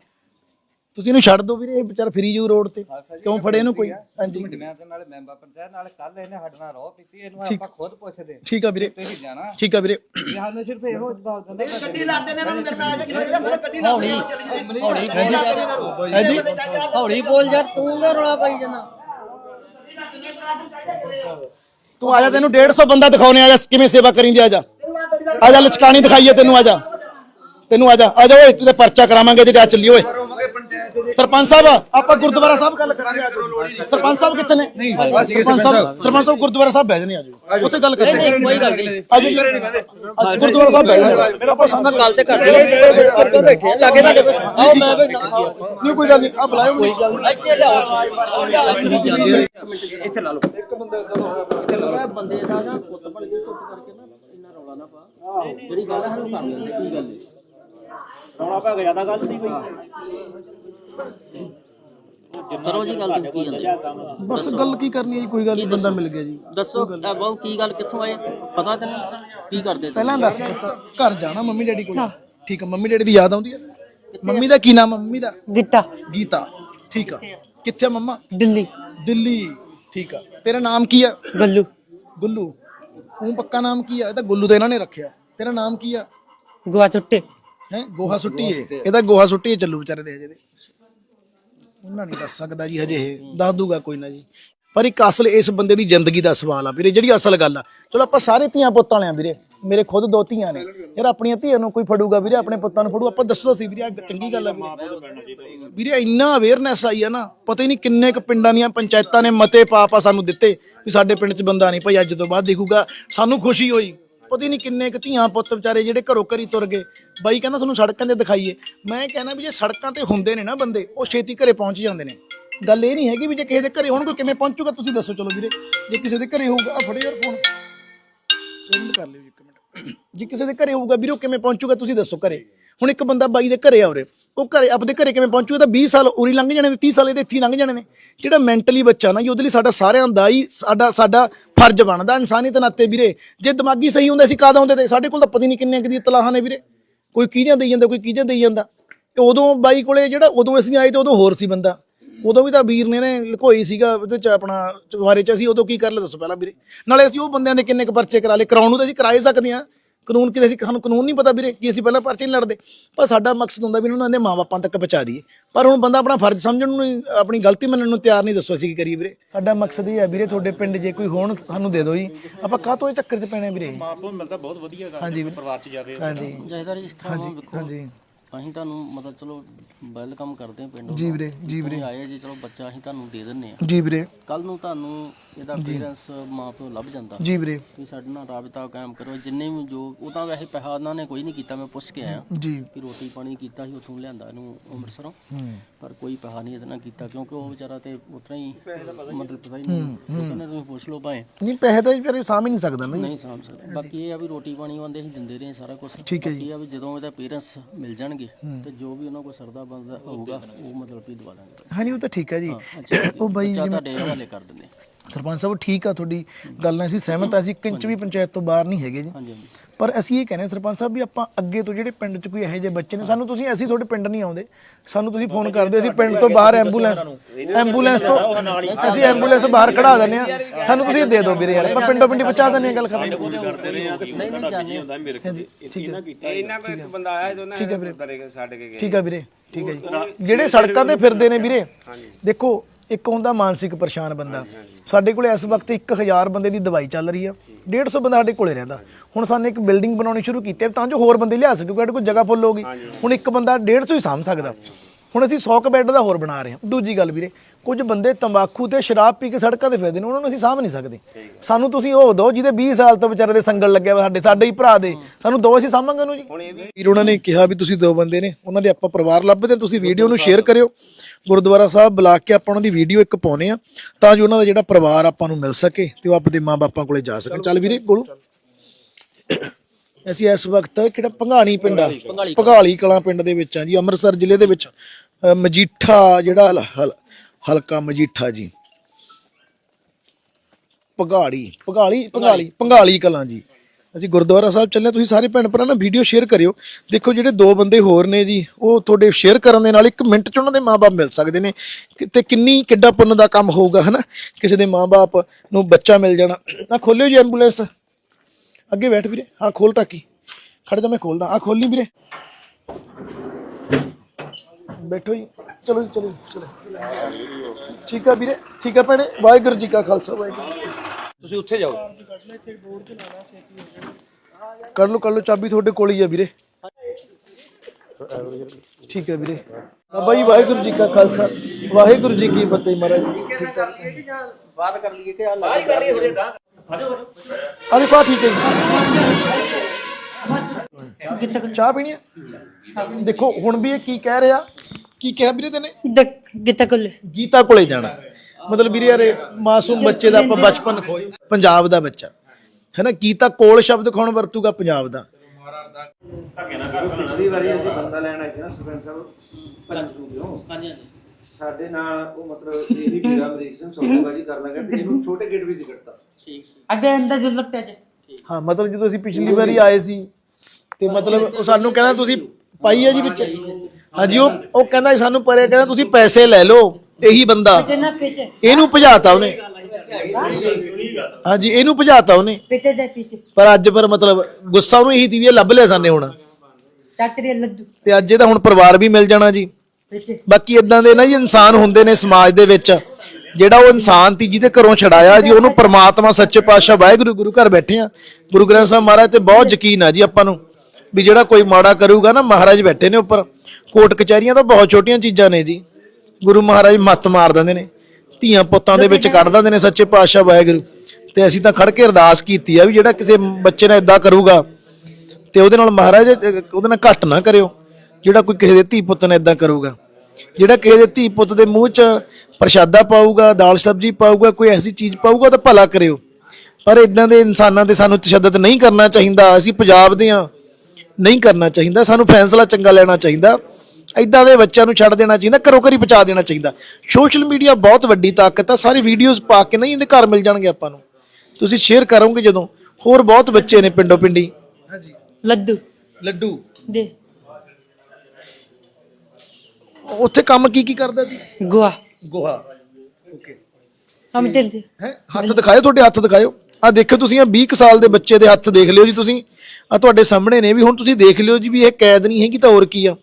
ਤੁਸੀਂ ਇਹਨੂੰ ਛੱਡ ਦਿਓ ਵੀਰੇ ਇਹ ਵਿਚਾਰਾ ਫਰੀ ਜੂ ਰੋਡ ਤੇ। ਕਿਉਂ ਫੜੇ ਇਹਨੂੰ ਕੋਈ? ਹਾਂਜੀ। ਮੈਂ ਤੇ ਨਾਲੇ ਮੈਂਬਰ ਪੰਚਾਇਤ ਨਾਲ ਕੱਲ ਇਹਨੇ ਨਾਲ ਰੋ ਪੀਤੀ ਇਹਨੂੰ ਆਪਾਂ ਖੁਦ ਪੁੱਛਦੇ। ਠੀਕ ਆ ਵੀਰੇ। ਤੁਸੀਂ ਜਾਣਾ। ਠੀਕ ਆ ਵੀਰੇ। ਇਹ ਸਾਨੂੰ ਸਿਰਫ ਇਹੋ ਜਵਾਬ ਦਿੰਦਾ। ਗੱਡੀ ਨੇ ਇਹਨਾਂ ਨੂੰ ਦਰਮਿਆਨ ਚ ਕਿਹੜਾ ਜਿਹੜਾ ਗੱਡੀ ਲਾ ਹੌਲੀ। ਹੌਲੀ ਹਾਂਜੀ ਹੌਲੀ ਬੋਲ ਯਾਰ ਤੂੰ ਕਿਉਂ ਰੌਲਾ ਪਾਈ ਜਾਂਦਾ? ਤੂੰ ਆ ਜਾ ਤੈਨੂੰ 150 ਬੰਦਾ ਦਿਖਾਉਣੇ ਆ ਜਾ ਕਿਵੇਂ ਸੇਵਾ ਕਰੀਂਦੇ ਆ ਜਾ। ਆ ਜਾ ਲਚਕਾਣੀ ਦਿਖਾਈਏ ਤੈਨੂੰ ਆ ਜਾ। ਤੈਨੂੰ ਆ ਜਾ ਆ ਜਾ ਓਏ ਤੇ ਪਰਚਾ ਕਰਾਵਾਂਗੇ ਤੇ ਆ ਚੱਲੀ ਓਏ। ਸਰਪੰਚ ਸਾਹਿਬ ਆਪਾਂ ਗੁਰਦੁਆਰਾ ਸਾਹਿਬ ਗੱਲ ਕਰਾਂਗੇ ਜਾਓ। ਸਰਪੰਚ ਸਾਹਿਬ ਕਿੱਥੇ ਨੇ? ਸਰਪੰਚ ਸਾਹਿਬ ਸਰਪੰਚ ਸਾਹਿਬ ਗੁਰਦੁਆਰਾ ਸਾਹਿਬ ਬਹਿ ਜਣੇ ਆ ਜਾਓ ਉੱਥੇ ਗੱਲ ਕਰਾਂਗੇ। ਨਹੀਂ ਕੋਈ ਗੱਲ ਨਹੀਂ। ਆ ਜਾਓ ਗੁਰਦੁਆਰਾ ਸਾਹਿਬ ਬਹਿ ਮੇਰਾ ਆਪਾਂ ਸੰਗਤ ਗੱਲ ਤੇ ਕਰ ਦਿਓ ਬੈਠੇ ਲੱਗੇ ਤੁਹਾਡੇ ਆਓ ਮੈਂ ਨਹੀਂ ਕੋਈ ਗੱਲ ਨਹੀਂ। ਆ ਬੁਲਾਇਓ ਮੈਨੂੰ। ਇੱਥੇ ਲਿਆਓ। ਇੱਥੇ ਲਾ ਲਓ। ਇੱਕ ਬੰਦੇ ਦਾ ਬੰਦੇ ਦਾ ਨਾ ਪੁੱਤ ਬਣ ਕੇ ਚੁੱਪ ਕਰਕੇ ਨਾ ਇੰਨਾ ਰੌਲਾ ਨਾ ਪਾ। ਜਿਹੜੀ ਗੱਲ ਹੈ ਸਾਨੂੰ ਕਰ ਲੈਂਦੇ ਕੀ ਗੱਲ ਹੈ ਰੌਲਾ ਪਾ ਕੇ ਜ਼ਿਆਦਾ ਗੱਲ ਨਹੀਂ ਕੋਈ। ਕਰੋ ਜੀ ਗੱਲ ਕੀ ਜਾਂਦੇ? ਬਸ ਗੱਲ ਕੀ ਕਰਨੀ ਹੈ ਜੀ ਕੋਈ ਗੱਲ ਨਹੀਂ ਬੰਦਾ ਮਿਲ ਗਿਆ ਜੀ। ਦੱਸੋ ਇਹ ਬਹੁ ਕੀ ਗੱਲ ਕਿੱਥੋਂ ਆਏ? ਪਤਾ ਤੈਨੂੰ? ਕੀ ਕਰਦੇ ਸੀ ਪਹਿਲਾਂ ਦੱਸ ਪੁੱਤ ਘਰ ਜਾਣਾ ਮੰਮੀ ਡੈਡੀ ਕੋਲ? ਠੀਕ ਆ ਮੰਮੀ ਡੈਡੀ ਦੀ ਯਾਦ ਆਉਂਦੀ ਹੈ? ਮੰਮੀ ਦਾ ਕੀ ਨਾਮ ਆ? ਮੰਮੀ ਦਾ? ਗੀਤਾ। ਗੀਤਾ। ਠੀਕ ਆ। ਕਿੱਥੇ ਆ? ਮੰਮਾ? ਦਿੱਲੀ। ਦਿੱਲੀ। ਠੀਕ ਆ। ਤੇਰਾ ਨਾਮ ਕੀ ਆ? ਗੱਲੂ। ਗੁੱਲੂ। ਉਹ ਪੱਕਾ ਨਾਮ ਕੀ ਆ? ਇਹ ਤਾਂ ਗੁੱਲੂ ਤਾਂ ਇਹਨਾਂ ਨੇ ਰੱਖਿਆ। ਤੇਰਾ ਨਾਮ ਕੀ ਆ? ਗੁਆ ਚੁੱਟੇ ਹੈ ਗੋਹਾ ਸੁੱਟੀ ਏ। ਇਹਦਾ ਗੋਹਾ ਸੁੱਟੀ ਏ ਚੱਲੂ ਵਿਚਾਰੇ ਦੇ ਹਜੇ ਦੇ ਉਹਨਾਂ ਨਹੀਂ ਦੱਸ ਸਕਦਾ ਜੀ ਹਜੇ ਇਹ ਦੱਸ ਦੂਗਾ ਕੋਈ ਨਾ ਜੀ। ਪਰ ਇੱਕ ਅਸਲ ਇਸ ਬੰਦੇ ਦੀ ਜ਼ਿੰਦਗੀ ਦਾ ਸਵਾਲ ਆ ਵੀਰੇ ਜਿਹੜੀ ਅਸਲ ਗੱਲ ਆ। ਚਲੋ ਆਪਾਂ ਸਾਰੇ ਧੀਆਂ ਪੁੱਤਾਂ ਵਾਲੇ ਆ ਵੀਰੇ ਮੇਰੇ ਖੁਦ ਦੋ ਧੀਆਂ ਨੇ। ਯਾਰ ਆਪਣੀਆਂ ਧੀਆਂ ਨੂੰ ਕੋਈ ਫੜੂਗਾ ਵੀਰੇ ਆਪਣੇ ਪੁੱਤਾਂ ਨੂੰ ਫੜੂ। ਆਪਾਂ ਦੱਸੋ ਸੀ ਵੀਰੇ ਆਹ ਚੰਗੀ ਗੱਲ ਆ ਵੀਰੇ। ਵੀਰੇ ਇੰਨਾ ਅਵੇਅਰਨੈਸ ਆਈ ਆ ਨਾ ਪਤਾ ਹੀ ਨਹੀਂ ਕਿੰਨੇ ਕੁ ਪਿੰਡਾਂ ਦੀਆਂ ਪੰਚਾਇਤਾਂ ਨੇ ਮਤੇ ਪਾ ਪਾ ਸਾਨੂੰ ਦਿੱਤੇ ਵੀ ਸਾਡੇ ਪਿੰਡ 'ਚ ਬੰਦਾ ਨਹੀਂ ਭਾਈ ਅੱਜ ਤੋਂ ਬਾਅਦ ਦਿਖੂਗਾ ਸਾਨੂੰ ਖੁਸ਼ੀ ਹੋਈ। ਪਤਾ ਹੀ ਨਹੀਂ ਕਿੰਨੇ ਕੁ ਧੀਆਂ ਪੁੱਤ ਵਿਚਾਰੇ ਜਿਹੜੇ ਘਰੋਂ ਘਰੀ ਤੁਰ ਗਏ। ਬਾਈ ਕਹਿੰਦਾ ਤੁਹਾਨੂੰ ਸੜਕਾਂ ਤੇ ਦਿਖਾਈਏ। ਮੈਂ ਕਹਿੰਦਾ ਵੀ ਜੇ ਸੜਕਾਂ ਤੇ ਹੁੰਦੇ ਨੇ ਨਾ ਬੰਦੇ, ਉਹ ਛੇਤੀ ਘਰੇ ਪਹੁੰਚ ਜਾਂਦੇ ਨੇ। ਗੱਲ ਇਹ ਨਹੀਂ ਹੈਗੀ ਵੀ ਜੇ ਕਿਸੇ ਦੇ ਘਰੇ ਹੋਣਗੇ ਕਿਵੇਂ ਪਹੁੰਚੂਗਾ, ਤੁਸੀਂ ਦੱਸੋ, ਚਲੋ ਵੀਰੇ। ਜੇ ਕਿਸੇ ਦੇ ਘਰੇ ਹੋਊਗਾ, ਆ ਫੜੋ ਯਾਰ ਫੋਨ ਸੈਂਡ ਕਰ ਲਿਓ ਜੀ ਇੱਕ ਮਿੰਟ। ਜੇ ਕਿਸੇ ਦੇ ਘਰੇ ਹੋਊਗਾ, ਵੀਰੇ, ਉਹ ਕਿਵੇਂ ਪਹੁੰਚੂਗਾ, ਤੁਸੀਂ ਦੱਸੋ ਘਰੇ। ਹੁਣ ਇੱਕ ਬੰਦਾ ਬਾਈ ਦੇ ਘਰੇ ਆ ਉਰੇ। ਉਹ ਘਰੇ ਆਪਦੇ ਘਰੇ ਕਿਵੇਂ ਪਹੁੰਚੂਗਾ? ਤਾਂ 20 ਸਾਲ ਉਰੀ ਲੰਘ ਜਾਣੇ ਨੇ 30 ਸਾਲ ਇਹਦੇ ਇੱਥੇ ਹੀ ਲੰਘ ਜਾਣੇ ਨੇ। ਜਿਹੜਾ ਮੈਂਟਲੀ ਬੱਚਾ ਨਾ ਜੀ ਉਹਦੇ ਲਈ ਸਾਡਾ ਸਾਰਿਆਂ ਦਾ ਹੀ, ਸਾਡਾ ਸਾਡਾ ਫਰਜ਼ ਬਣਦਾ ਇਨਸਾਨੀਅਤ ਨਾਤੇ ਵੀਰੇ। ਜੇ ਦਿਮਾਗੀ ਸਹੀ ਹੁੰਦਾ ਸੀ ਕਾਦ ਹੁੰਦੇ ਤੇ? ਸਾਡੇ ਕੋਲ ਤਾਂ ਪਤਾ ਨਹੀਂ ਕਿੰਨੇ ਕੁ ਦੀ ਤਲਾਹਾਂ ਨੇ ਵੀਰੇ। ਕੋਈ ਕਿਹਦੀਆਂ ਦੇਈ ਜਾਂਦਾ, ਕੋਈ ਕਿਹਦੀਆਂ ਦੇਈ ਜਾਂਦਾ। ਤੇ ਉਦੋਂ ਬਾਈ ਕੋਲੇ ਜਿਹੜਾ, ਉਦੋਂ ਅਸੀਂ ਆਏ ਤੇ ਉਦੋਂ ਹੋਰ ਸੀ ਬੰਦਾ। ਉਦੋਂ ਵੀ ਤਾਂ ਵੀਰ ਨੇ ਨੇ ਲੁਕੋਈ ਸੀਗਾ, ਉਹਦੇ ਚ ਆਪਣਾ ਚੁਹਾਰੇ ਚ ਅਸੀਂ ਉਦੋਂ ਕੀ ਕਰ ਲਿਆ, ਦੱਸੋ ਪਹਿਲਾਂ ਵੀਰੇ। ਨਾਲੇ ਅਸੀਂ ਉਹ ਬੰਦਿਆਂ ਦੇ ਕਿੰਨੇ ਕੁ ਪਰਚੇ ਕਰਾ ਲਏ, ਕਰਾਉਣ ਨੂੰ ਤਾਂ ਅਸੀਂ ਕਰਾ ਹੀ ਸਕਦੇ ਹਾਂ। ਕਾਨੂੰਨ ਕਿਤੇ ਅਸੀਂ ਸਾਨੂੰ ਕਾਨੂੰਨ ਨਹੀਂ ਪਤਾ ਵੀਰੇ ਕਿ ਅਸੀਂ ਪਹਿਲਾਂ ਪਰਚੇ ਨਹੀਂ ਲੜਦੇ। ਪਰ ਸਾਡਾ ਮਕਸਦ ਹੁੰਦਾ ਵੀ ਉਹਨਾਂ ਦੇ ਮਾਪਿਆਂ ਤੱਕ ਪਹੁੰਚਾ ਦਈਏ। ਪਰ ਹੁਣ ਬੰਦਾ ਆਪਣਾ ਫਰਜ਼ ਸਮਝਣ ਨੂੰ ਆਪਣੀ ਗਲਤੀ ਮੰਨਣ ਨੂੰ ਤਿਆਰ ਨਹੀਂ ਦੱਸੋ ਅਸੀਂ ਕੀ ਕਰੀਏ ਵੀਰੇ? ਸਾਡਾ ਮਕਸਦ ਇਹ ਹੈ ਵੀਰੇ ਤੁਹਾਡੇ ਪਿੰਡ ਜੇ ਕੋਈ ਹੋਣ ਸਾਨੂੰ ਦੇ ਦਿਓ ਜੀ। ਆਪਾਂ ਕਾਹ ਤੋਂ ਇਹ ਚੱਕਰ 'ਚ ਪੈਣੇ ਵੀਰੇ? ਮਾਪੋ ਮਿਲਦਾ ਬਹੁਤ ਵਧੀਆ ਗੱਲ ਹਾਂਜੀ ਵੀਰੇ। ਪਰਿਵਾਰ ਚ ਜਾਵੇ ਹਾਂਜੀ। ਜਾਇਦਾਰ ਇਸ ਤਰ੍ਹਾਂ ਵਾ, ਵੇਖੋ ਹਾਂਜੀ। ਅਸੀਂ ਤੁਹਾਨੂੰ ਮਤਲਬ ਚਲੋ ਵੈਲਕਮ ਕਰਦੇ ਹਾਂ ਪਿੰਡ ਜੀ ਵੀਰੇ ਜੀ ਵੀਰੇ। ਆਏ ਜੀ ਚਲੋ ਬੱਚਾ ਅਸੀਂ ਤੁਹਾਨੂੰ ਦੇ ਦਿੰਨੇ ਆ ਜੀ ਵੀਰੇ। ਕੱਲ ਨੂੰ ਤੁਹਾਨੂੰ ਇਹਦਾ ਪੇਰੈਂਟਸ ਮਾਪਿਓ ਲੱਭ ਜਾਂਦਾ। ਜੀ ਵੀਰੇ। ਤੁਸੀਂ ਸਾਡੇ ਨਾਲ ਰਾਬਤਾ ਕਾਇਮ ਕਰੋ ਜਿੰਨੇ ਵੀ ਜੋ ਉਹ ਤਾਂ ਵੈਸੇ ਪੈਸਾ ਉਹਨਾਂ ਨੇ ਕੋਈ ਨਹੀਂ ਕੀਤਾ ਮੈਂ ਪੁੱਛ ਕੇ ਆਇਆ। ਜੀ। ਕਿ ਰੋਟੀ ਪਾਣੀ ਕੀਤਾ ਸੀ ਉੱਥੋਂ ਲਿਆਂਦਾ ਇਹਨੂੰ ਅੰਮ੍ਰਿਤਸਰੋਂ। ਪਰ ਕੋਈ ਪੈਸਾ ਨਹੀਂ ਇਹਦੇ ਨਾਲ ਕੀਤਾ ਕਿਉਂਕਿ ਉਹ ਵਿਚਾਰਾ ਤੇ ਉਤਰਾ ਹੀ ਮਤਲਬ ਪਤਾ ਹੀ ਨਹੀਂ। ਉਹ ਕਹਿੰਦੇ ਤੁਸੀਂ ਪੁੱਛ ਲਓ ਭਾਵੇਂ। ਨਹੀਂ ਪੈਸੇ ਤਾਂ ਵੀਰੇ ਸਾਂਭ ਹੀ ਨਹੀਂ ਸਕਦਾ ਨਾ ਜੀ। ਨਹੀਂ ਸਾਂਭ ਸਕਦਾ। ਬਾਕੀ ਇਹ ਆ ਵੀ ਰੋਟੀ ਪਾਣੀ ਆਉਂਦੇ ਅਸੀਂ ਦਿੰਦੇ ਰਹੇ ਸਾਰਾ ਕੁਝ ਠੀਕ ਹੈ ਜੀ। ਆ ਵੀ ਜਦੋਂ ਇਹਦਾ ਪੇਰੈਂਟਸ ਮਿਲ ਜਾਣਗੇ ਤੇ ਜੋ ਵੀ ਉਹਨਾਂ ਕੋਲ ਸਰਦਾ ਬੰਦਾ ਹੋਊਗਾ ਉਹ ਮਤਲਬ ਵੀ ਦਵਾ ਦਾਂਗੇ ਹਾਂਜੀ ਉਹ ਤਾਂ ਠੀਕ ਹੈ ਜੀ। ਉਹ ਬਾਈ ਬੱਚਾ ਤੁਹਾਡੇ ਹਵਾਲੇ ਕਰ ਦਿੰਦੇ। ਸਰਪੰਚ ਸਾਹਿਬ ਠੀਕ ਆ ਤੁਹਾਡੀ ਗੱਲ ਨਾਲ ਅਸੀਂ ਸਹਿਮਤ ਆ ਅਸੀਂ ਇੱਕ ਇੰਚ ਵੀ ਪੰਚਾਇਤ ਤੋਂ ਬਾਹਰ ਨਹੀਂ ਹੈਗੇ ਜੀ। ਹਾਂਜੀ ਹਾਂਜੀ। ਪਰ ਅਸੀਂ ਇਹ ਕਹਿੰਦੇ ਹਾਂ ਸਰਪੰਚ ਸਾਹਿਬ ਵੀ ਆਪਾਂ ਅੱਗੇ ਤੋਂ ਜਿਹੜੇ ਪਿੰਡ 'ਚ ਕੋਈ ਇਹੋ ਜਿਹੇ ਬੱਚੇ ਨੇ ਸਾਨੂੰ ਤੁਸੀਂ ਅਸੀਂ ਤੁਹਾਡੇ ਪਿੰਡ ਨਹੀਂ ਆਉਂਦੇ। ਸਾਨੂੰ ਤੁਸੀਂ ਫੋਨ ਕਰਦੇ ਅਸੀਂ ਪਿੰਡ ਤੋਂ ਬਾਹਰ ਐਂਬੂਲੈਂਸ ਐਂਬੂਲੈਂਸ ਤੋਂ ਅਸੀਂ ਐਂਬੂਲੈਂਸ ਬਾਹਰ ਖੜਾ ਦਿੰਦੇ ਆ ਸਾਨੂੰ ਤੁਸੀਂ ਦੇ ਦਿਓ ਵੀਰੇ ਯਾਰ ਆਪਾਂ ਪਿੰਡੋਂ ਪਿੰਡੀ ਪਹੁੰਚਾ ਦਿੰਦੇ ਆ ਗੱਲ ਖਤਮ। ਠੀਕ ਹੈ ਵੀਰੇ। ਠੀਕ ਹੈ ਵੀਰੇ ਠੀਕ ਹੈ ਜੀ। ਜਿਹੜੇ ਸੜਕਾਂ ਤੇ ਫਿਰਦੇ ਨੇ ਵੀਰੇ ਦੇਖੋ ਇੱਕ ਹੁੰਦਾ ਮਾਨਸਿਕ ਪਰੇਸ਼ਾਨ ਬੰਦਾ। ਸਾਡੇ ਕੋਲੇ ਇਸ ਵਕਤ 1000 ਬੰਦੇ ਦੀ ਦਵਾਈ ਚੱਲ ਰਹੀ ਆ। 150 ਬੰਦਾ ਸਾਡੇ ਕੋਲੇ ਰਹਿੰਦਾ। ਹੁਣ ਸਾਨੂੰ ਇੱਕ ਬਿਲਡਿੰਗ ਬਣਾਉਣੀ ਸ਼ੁਰੂ ਕੀਤੀ ਹੈ ਤਾਂ ਜੋ ਹੋਰ ਬੰਦੇ ਲਿਆ ਸਕੂ ਕਿਉਂਕਿ ਸਾਡੇ ਕੋਲ ਜਗ੍ਹਾ ਫੁੱਲ ਹੋ ਗਈ। ਹੁਣ ਇੱਕ ਬੰਦਾ 150 ਹੀ ਸਾਂਭ ਸਕਦਾ। ਹੁਣ ਅਸੀਂ 100 ਕ ਬੈੱਡ ਦਾ ਹੋਰ ਬਣਾ ਰਹੇ ਹਾਂ। ਦੂਜੀ ਗੱਲ ਵੀਰੇ ਕੁਝ ਬੰਦੇ ਤੰਬਾਕੂ ਤੇ ਸ਼ਰਾਬ ਪੀ ਕੇ ਸੜਕਾਂ ਤੇ ਫਿਰਦੇ ਨੇ ਉਹਨਾਂ ਨੂੰ ਅਸੀਂ ਸਾਂਭ ਨਹੀਂ ਸਕਦੇ। ਸਾਨੂੰ ਤੁਸੀਂ ਉਹ ਦਿਓ ਜਿਹਦੇ 20 ਸਾਲ ਤੋਂ ਵਿਚਾਰੇ ਦੇ ਸੰਗਲ ਲੱਗਿਆ ਸਾਡੇ ਸਾਡੇ ਹੀ ਭਰਾ ਦੇ। ਸਾਨੂੰ ਦੋ ਅਸੀਂ ਸਾਂਭਾਂਗੇ ਉਹਨੂੰ ਜੀ। ਵੀਰ ਉਹਨਾਂ ਨੇ ਕਿਹਾ ਵੀ ਤੁਸੀਂ ਦੋ ਬੰਦੇ ਨੇ ਉਹਨਾਂ ਦੇ ਆਪਾਂ ਪਰਿਵਾਰ ਲੱਭਦੇ ਤੁਸੀਂ ਵੀਡੀਓ ਨੂੰ ਸ਼ੇਅਰ ਕਰਿਓ। ਗੁਰਦੁਆਰਾ ਸਾਹਿਬ ਬੁਲਾ ਕੇ ਆਪਾਂ ਉਹਨਾਂ ਦੀ ਵੀਡੀਓ ਇੱਕ ਪਾਉਨੇ ਆ ਤਾਂ ਜੋ ਉਹਨਾਂ ਦਾ ਜਿਹੜਾ ਪਰਿਵਾਰ ਆਪਾਂ ਨੂੰ ਮਿਲ ਸਕੇ ਤੇ ਉਹ ਆਪਦੇ ਮਾਪੇ ਕੋਲੇ ਜਾ ਸਕਣ। ਚੱਲ ਵੀਰੇ ਕੋਲ ਅਸੀਂ ਇਸ ਵਕਤ ਕਿਹੜਾ ਭੰਗਾਣੀ ਪਿੰਡ ਆ? ਭੰਗਾਲੀ ਕਲਾਂ। ਪਿੰਡ ਦੇ ਵਿੱਚ ਆ ਜੀ ਅੰਮ੍ਰਿਤਸਰ ਜ਼ਿਲ੍ਹੇ ਦੇ ਵਿੱਚ ਮਜੀਠਾ ਜਿਹੜਾ ਹਲਕਾ ਮਜੀਠਾ ਜੀ। ਭਗਾੜੀ ਭਗਾਲੀ ਭੰਗਾਲੀ। ਭੰਗਾਲੀ ਕਲਾਂ ਜੀ। ਅਸੀਂ ਗੁਰਦੁਆਰਾ ਸਾਹਿਬ ਚੱਲੇ ਤੁਸੀਂ ਸਾਰੇ ਭੈਣ ਭਰਾ ਨਾ ਵੀਡੀਓ ਸ਼ੇਅਰ ਕਰਿਓ। ਦੇਖੋ ਜਿਹੜੇ ਦੋ ਬੰਦੇ ਹੋਰ ਨੇ ਜੀ ਉਹ ਤੁਹਾਡੇ ਸ਼ੇਅਰ ਕਰਨ ਦੇ ਨਾਲ ਇੱਕ ਮਿੰਟ ਚ ਉਹਨਾਂ ਦੇ ਮਾਪੇ ਮਿਲ ਸਕਦੇ ਨੇ। ਤੇ ਕਿੰਨੀ ਕਿੱਡਾ ਪੁੰਨ ਦਾ ਕੰਮ ਹੋਊਗਾ ਹਨਾ? ਕਿਸੇ ਦੇ ਮਾਪੇ ਨੂੰ ਬੱਚਾ ਮਿਲ ਜਾਣਾ। ਆ ਖੋਲਿਓ ਜੀ ਐਂਬੂਲੈਂਸ ਅੱਗੇ ਬੈਠ ਵੀਰੇ। ਹਾਂ ਖੋਲ ਟਾਕੀ। ਖੜ ਜਾ ਮੈਂ ਖੋਲਦਾ। ਆ ਖੋਲੀ ਵੀਰੇ। ਬੈਠੋ ਜੀ। ਚਲੋ ਜੀ ਚਲੋ ਜੀ, ਚਲੋ। ਠੀਕ ਆ ਵੀਰੇ ਠੀਕ ਆ ਭੈਣੇ। ਵਾਹਿਗੁਰੂ ਜੀ ਕਾ ਖਾਲਸਾ ਵਾਹਿਗੁਰੂ ਤੁਸੀਂ ਉੱਥੇ ਜਾਓ। ਕਰ ਲਓ ਕਰ ਲਓ ਚਾਬੀ ਤੁਹਾਡੇ ਕੋਲ ਹੀ ਆ ਵੀਰੇ। ਠੀਕ ਹੈ ਵੀਰੇ। ਬਾਬਾ ਜੀ ਵਾਹਿਗੁਰੂ ਜੀ ਕਾ ਖਾਲਸਾ ਵਾਹਿਗੁਰੂ ਜੀ ਕੀ ਫਤਿਹ ਮਹਾਰਾਜ। ਠੀਕ ਠਾਕ ਬਾਤ ਕਰ ਲਈਏ ਕਿ ਆ? ਦੇਖੋ ਆਹ ਠੀਕ ਹੈ ਜੀ। ਚਾਹ ਪੀਣੀ ਹੈ ਦੇਖੋ ਹੁਣ ਵੀ ਇਹ ਕੀ ਕਹਿ ਰਿਹਾ ਕੀ ਕਹਿ ਵੀਰੇ ਤੈਨੇ? ਗੀਤਾ ਕੋਲ। ਗੀਤਾ ਕੋਲੇ ਜਾਣਾ। ਮਤਲਬ ਵੀਰੇ ਯਾਰ ਮਾਸੂਮ ਬੱਚੇ ਦਾ ਆਪਾਂ ਬਚਪਨ ਖੋਏ ਪੰਜਾਬ ਦਾ ਬੱਚਾ। ਹੈ ਨਾ ਗੀਤਾ ਕੋਲ ਸ਼ਬਦ ਕੌਣ ਵਰਤੂਗਾ? ਪੰਜਾਬ ਦਾ। ਪਿਛਲੀ ਵਾਰੀ ਅਸੀਂ ਬੰਦਾ ਲੈਣ ਆਏ ਸੀ ਨਾ ਸਰਪੰਚ ਸਾਹਿਬ ਪੰਜੂ ਦਿਓ ਹਾਂਜੀ ਹਾਂਜੀ ਸਾਡੇ ਨਾਲ ਉਹ ਮਤਲਬ ਇਹੀ ਵੀਰਾ ਅਮਰੀਕ ਸਿੰਘ ਸੌਦਾਬਾਜੀ ਕਰਨ ਲੱਗਾ ਤੇ ਇਹਨੂੰ ਛੋਟੇ ਗੇਟ ਵਿੱਚ ਠੀਕ ਅੱਗੇ ਅੰਦਰ ਜੋ ਲੁੱਟਿਆ ਜੇ ਹਾਂ ਮਤਲਬ ਜਦੋਂ ਅਸੀਂ ਪਿਛਲੀ ਵਾਰੀ ਆਏ ਸੀ ਤੇ ਮਤਲਬ ਉਹ ਸਾਨੂੰ ਕਹਿੰਦਾ ਤੁਸੀਂ ਪਾਈ ਹੈ ਜੀ ਵਿੱਚ? ਹਾਂਜੀ ਉਹ ਉਹ ਕਹਿੰਦਾ ਸਾਨੂੰ ਪਰੇ ਕਹਿੰਦਾ ਤੁਸੀਂ ਪੈਸੇ ਲੈ ਲਓ ਇਹੀ ਬੰਦਾ। ਇਹਨੂੰ ਭਜਾਤਾ ਉਹਨੇ। ਹਾਂਜੀ ਇਹਨੂੰ ਭਜਾਤਾ ਉਹਨੇ। ਪਿੱਛੇ ਦੇ ਪਿੱਛੇ। ਪਰ ਅੱਜ ਪਰ ਮਤਲਬ ਗੁੱਸਾ ਉਹਨੂੰ ਇਹੀ ਦੀ ਲੱਭ ਲਿਆ ਸਾਨੇ ਹੁਣ। ਚੱਕ ਦੇ ਤੇ ਅੱਜ ਇਹਦਾ ਹੁਣ ਪਰਿਵਾਰ ਵੀ ਮਿਲ ਜਾਣਾ ਜੀ। ਬਾਕੀ ਇਦਾਂ ਦੇ ਨਾ ਜੀ ਇਨਸਾਨ ਹੁੰਦੇ ਨੇ ਸਮਾਜ ਦੇ ਵਿੱਚ। ਜਿਹੜਾ ਉਹ ਇਨਸਾਨ ਸੀ ਜਿਹਦੇ ਘਰੋਂ ਛਡਾਇਆ ਜੀ ਉਹਨੂੰ ਪਰਮਾਤਮਾ ਸੱਚੇ ਪਾਤਸ਼ਾਹ ਵਾਹਿਗੁਰੂ ਗੁਰੂ ਘਰ ਬੈਠੇ ਆ। ਗੁਰੂ ਗ੍ਰੰਥ ਸਾਹਿਬ ਮਹਾਰਾਜ ਤੇ ਬਹੁਤ ਯਕੀਨ ਆ ਜੀ ਆਪਾਂ ਨੂੰ। ਵੀ ਜਿਹੜਾ ਕੋਈ ਮਾੜਾ ਕਰੂਗਾ ਨਾ, ਮਹਾਰਾਜ ਬੈਠੇ ਨੇ ਉੱਪਰ। ਕੋਟ ਕਚਹਿਰੀਆਂ ਤਾਂ ਬਹੁਤ ਛੋਟੀਆਂ ਚੀਜ਼ਾਂ ਨੇ ਜੀ। ਗੁਰੂ ਮਹਾਰਾਜ ਮੱਤ ਮਾਰ ਦਿੰਦੇ ਨੇ। ਧੀਆਂ ਪੁੱਤਾਂ ਦੇ ਵਿੱਚ ਕੱਢ ਦਿੰਦੇ ਨੇ ਸੱਚੇ ਪਾਤਸ਼ਾਹ ਵਾਹਿਗੁਰੂ। ਤੇ ਅਸੀਂ ਤਾਂ ਖੜ ਕੇ ਅਰਦਾਸ ਕੀਤੀ ਆ ਵੀ ਜਿਹੜਾ ਕਿਸੇ ਬੱਚੇ ਨਾਲ ਇਦਾਂ ਕਰੂਗਾ, ਤੇ ਉਹਦੇ ਨਾਲ ਮਹਾਰਾਜ, ਉਹਦੇ ਨਾਲ ਘੱਟ ਨਾ ਕਰਿਓ। ਜਿਹੜਾ ਕੋਈ ਕਿਸੇ ਦੇ ਧੀ ਪੁੱਤ ਨਾਲ ਇਦਾਂ ਕਰੂਗਾ। ਜਿਹੜਾ ਕਿਸੇ ਦੇ ਧੀ ਪੁੱਤ ਦੇ ਮੂੰਹ 'ਚ ਪ੍ਰਸ਼ਾਦਾ ਪਾਊਗਾ, ਦਾਲ ਸਬਜੀ ਪਾਊਗਾ, ਕੋਈ ਐਸੀ ਚੀਜ਼ ਪਾਊਗਾ ਤਾਂ ਭਲਾ ਕਰਿਓ। ਪਰ ਇਦਾਂ ਦੇ ਇਨਸਾਨਾਂ ਦੇ ਸਾਨੂੰ ਤਸ਼ੱਦਦ ਨਹੀਂ ਕਰਨਾ ਚਾਹੀਦਾ। ਅਸੀਂ ਪੰਜਾਬ ਦੇ ਆ ਨਹੀਂ ਕਰਨਾ ਚਾਹੀਦਾ ਸਾਨੂੰ ਫੈਸਲਾ ਚੰਗਾ ਲੈਣਾ ਚਾਹੀਦਾ ਇਦਾਂ ਦੇ ਬੱਚਿਆਂ ਨੂੰ ਛੱਡ ਦੇਣਾ ਚਾਹੀਦਾ ਘਰੋ ਘਰੀ ਪਹੁੰਚਾ ਦੇਣਾ ਚਾਹੀਦਾ। ਸੋਸ਼ਲ ਮੀਡੀਆ ਬਹੁਤ ਵੱਡੀ ਤਾਕਤ ਆ ਸਾਰੀ ਵੀਡੀਓਜ਼ ਪਾ ਕੇ ਨਾ ਇਹਦੇ ਘਰ ਮਿਲ ਜਾਣਗੇ ਆਪਾਂ ਨੂੰ। ਤੁਸੀਂ ਸ਼ੇਅਰ ਕਰੋਗੇ ਜਦੋਂ ਹੋਰ ਬਹੁਤ ਬੱਚੇ ਨੇ ਪਿੰਡੋ ਪਿੰਡੀ। ਹਾਂਜੀ। ਲੱਡੂ। ਲੱਡੂ। ਦੇ। ਉੱਥੇ ਕੰਮ ਕੀ ਕੀ ਕਰਦਾ ਸੀ? ਗੋਆ ਗੋਹਾ। ਓਕੇ ਅਮਿਤਰ ਜੀ ਹੈ? ਹੱਥ ਦਿਖਾਇਓ ਤੁਹਾਡੇ ਹੱਥ ਦਿਖਾਇਓ। ਆ ਦੇਖਿਓ ਤੁਸੀਂ ਆ 20 ਕੁ ਸਾਲ ਦੇ ਬੱਚੇ ਦੇ ਹੱਥ ਦੇਖ ਲਿਓ ਜੀ ਤੁਸੀਂ। ਆ ਤੁਹਾਡੇ ਸਾਹਮਣੇ ਨੇ ਵੀ, ਹੁਣ ਤੁਸੀਂ ਦੇਖ ਲਿਓ ਜੀ ਵੀ ਇਹ ਕੈਦ ਨਹੀਂ ਹੈਗੀ ਤਾਂ ਹੋਰ ਕੀ ਆ।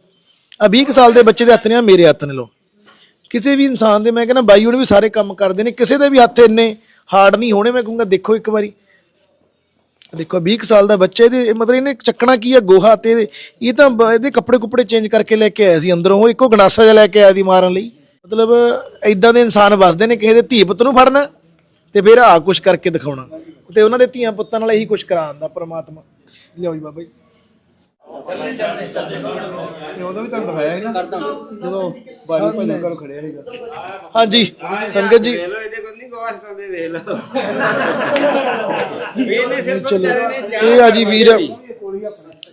ਆ 20 ਕੁ ਸਾਲ ਦੇ ਬੱਚੇ ਦੇ ਹੱਥ ਨੇ ਆ ਮੇਰੇ ਹੱਥ ਨੇ ਲੋ ਕਿਸੇ ਵੀ ਇਨਸਾਨ ਦੇ, ਮੈਂ ਕਹਿੰਦਾ ਬਾਈ ਹੁਣ ਵੀ ਸਾਰੇ ਕੰਮ ਕਰਦੇ ਨੇ, ਕਿਸੇ ਦੇ ਵੀ ਹੱਥ ਇੰਨੇ ਹਾਰਡ ਨਹੀਂ ਹੋਣੇ, ਮੈਂ ਕਹੂੰਗਾ ਦੇਖੋ ਇੱਕ ਵਾਰੀ। ਦੇਖੋ 20 ਕੁ ਸਾਲ ਦਾ ਬੱਚਾ, ਇਹਦੇ ਮਤਲਬ ਇਹਨੇ ਚੱਕਣਾ ਕੀ ਆ, ਗੋਹਾ ਤੇ ਇਹ ਤਾਂ ਇਹਦੇ ਕੱਪੜੇ ਕੁੱਪੜੇ ਚੇਂਜ ਕਰਕੇ ਲੈ ਕੇ ਆਇਆ ਸੀ ਅੰਦਰੋਂ, ਉਹ ਇੱਕੋ ਗੰਡਾਸਾ ਜਿਹਾ ਲੈ ਕੇ ਆਇਆ ਸੀ ਮਾਰਨ ਲਈ। ਮਤਲਬ ਐਦਾਂ ਦੇ ਇਨਸਾਨ ਵੱਸਦੇ ਨੇ, ਕਿਸੇ ਦੇ ਧੀ ਪੁੱਤ ਨੂੰ ਫੜਨਾ। ਤੇ ਫਿਰ ਆ ਕੁਛ ਕਰਕੇ ਦਿਖਾਉਣਾ। ਤੇ ਉਹਨਾਂ ਦੇ ਧੀਆਂ ਪੁੱਤਾਂ ਨਾਲ ਇਹੀ ਕੁਛ ਕਰਾਉਂਦਾ ਪ੍ਰਮਾਤਮਾ। ਲਿਆਓ ਜੀ ਬਾਬਾ ਜੀ। ਇਹ ਉਦੋਂ ਵੀ ਤੁਹਾਨੂੰ ਦਿਖਾਇਆ ਸੀ ਨਾ ਜਦੋਂ ਬਾਜੀ ਭਾਈ ਕੋਲ ਖੜਿਆ ਸੀਗਾ। ਹਾਂਜੀ ਸੰਗਤ ਜੀ। ਇਹਦੇ ਕੋਲ ਨਹੀਂ ਗਵਾਸ ਕਰਦੇ ਵੇਖ ਲਓ। ਚਲੋ ਇਹ ਆ ਜੀ ਵੀਰ।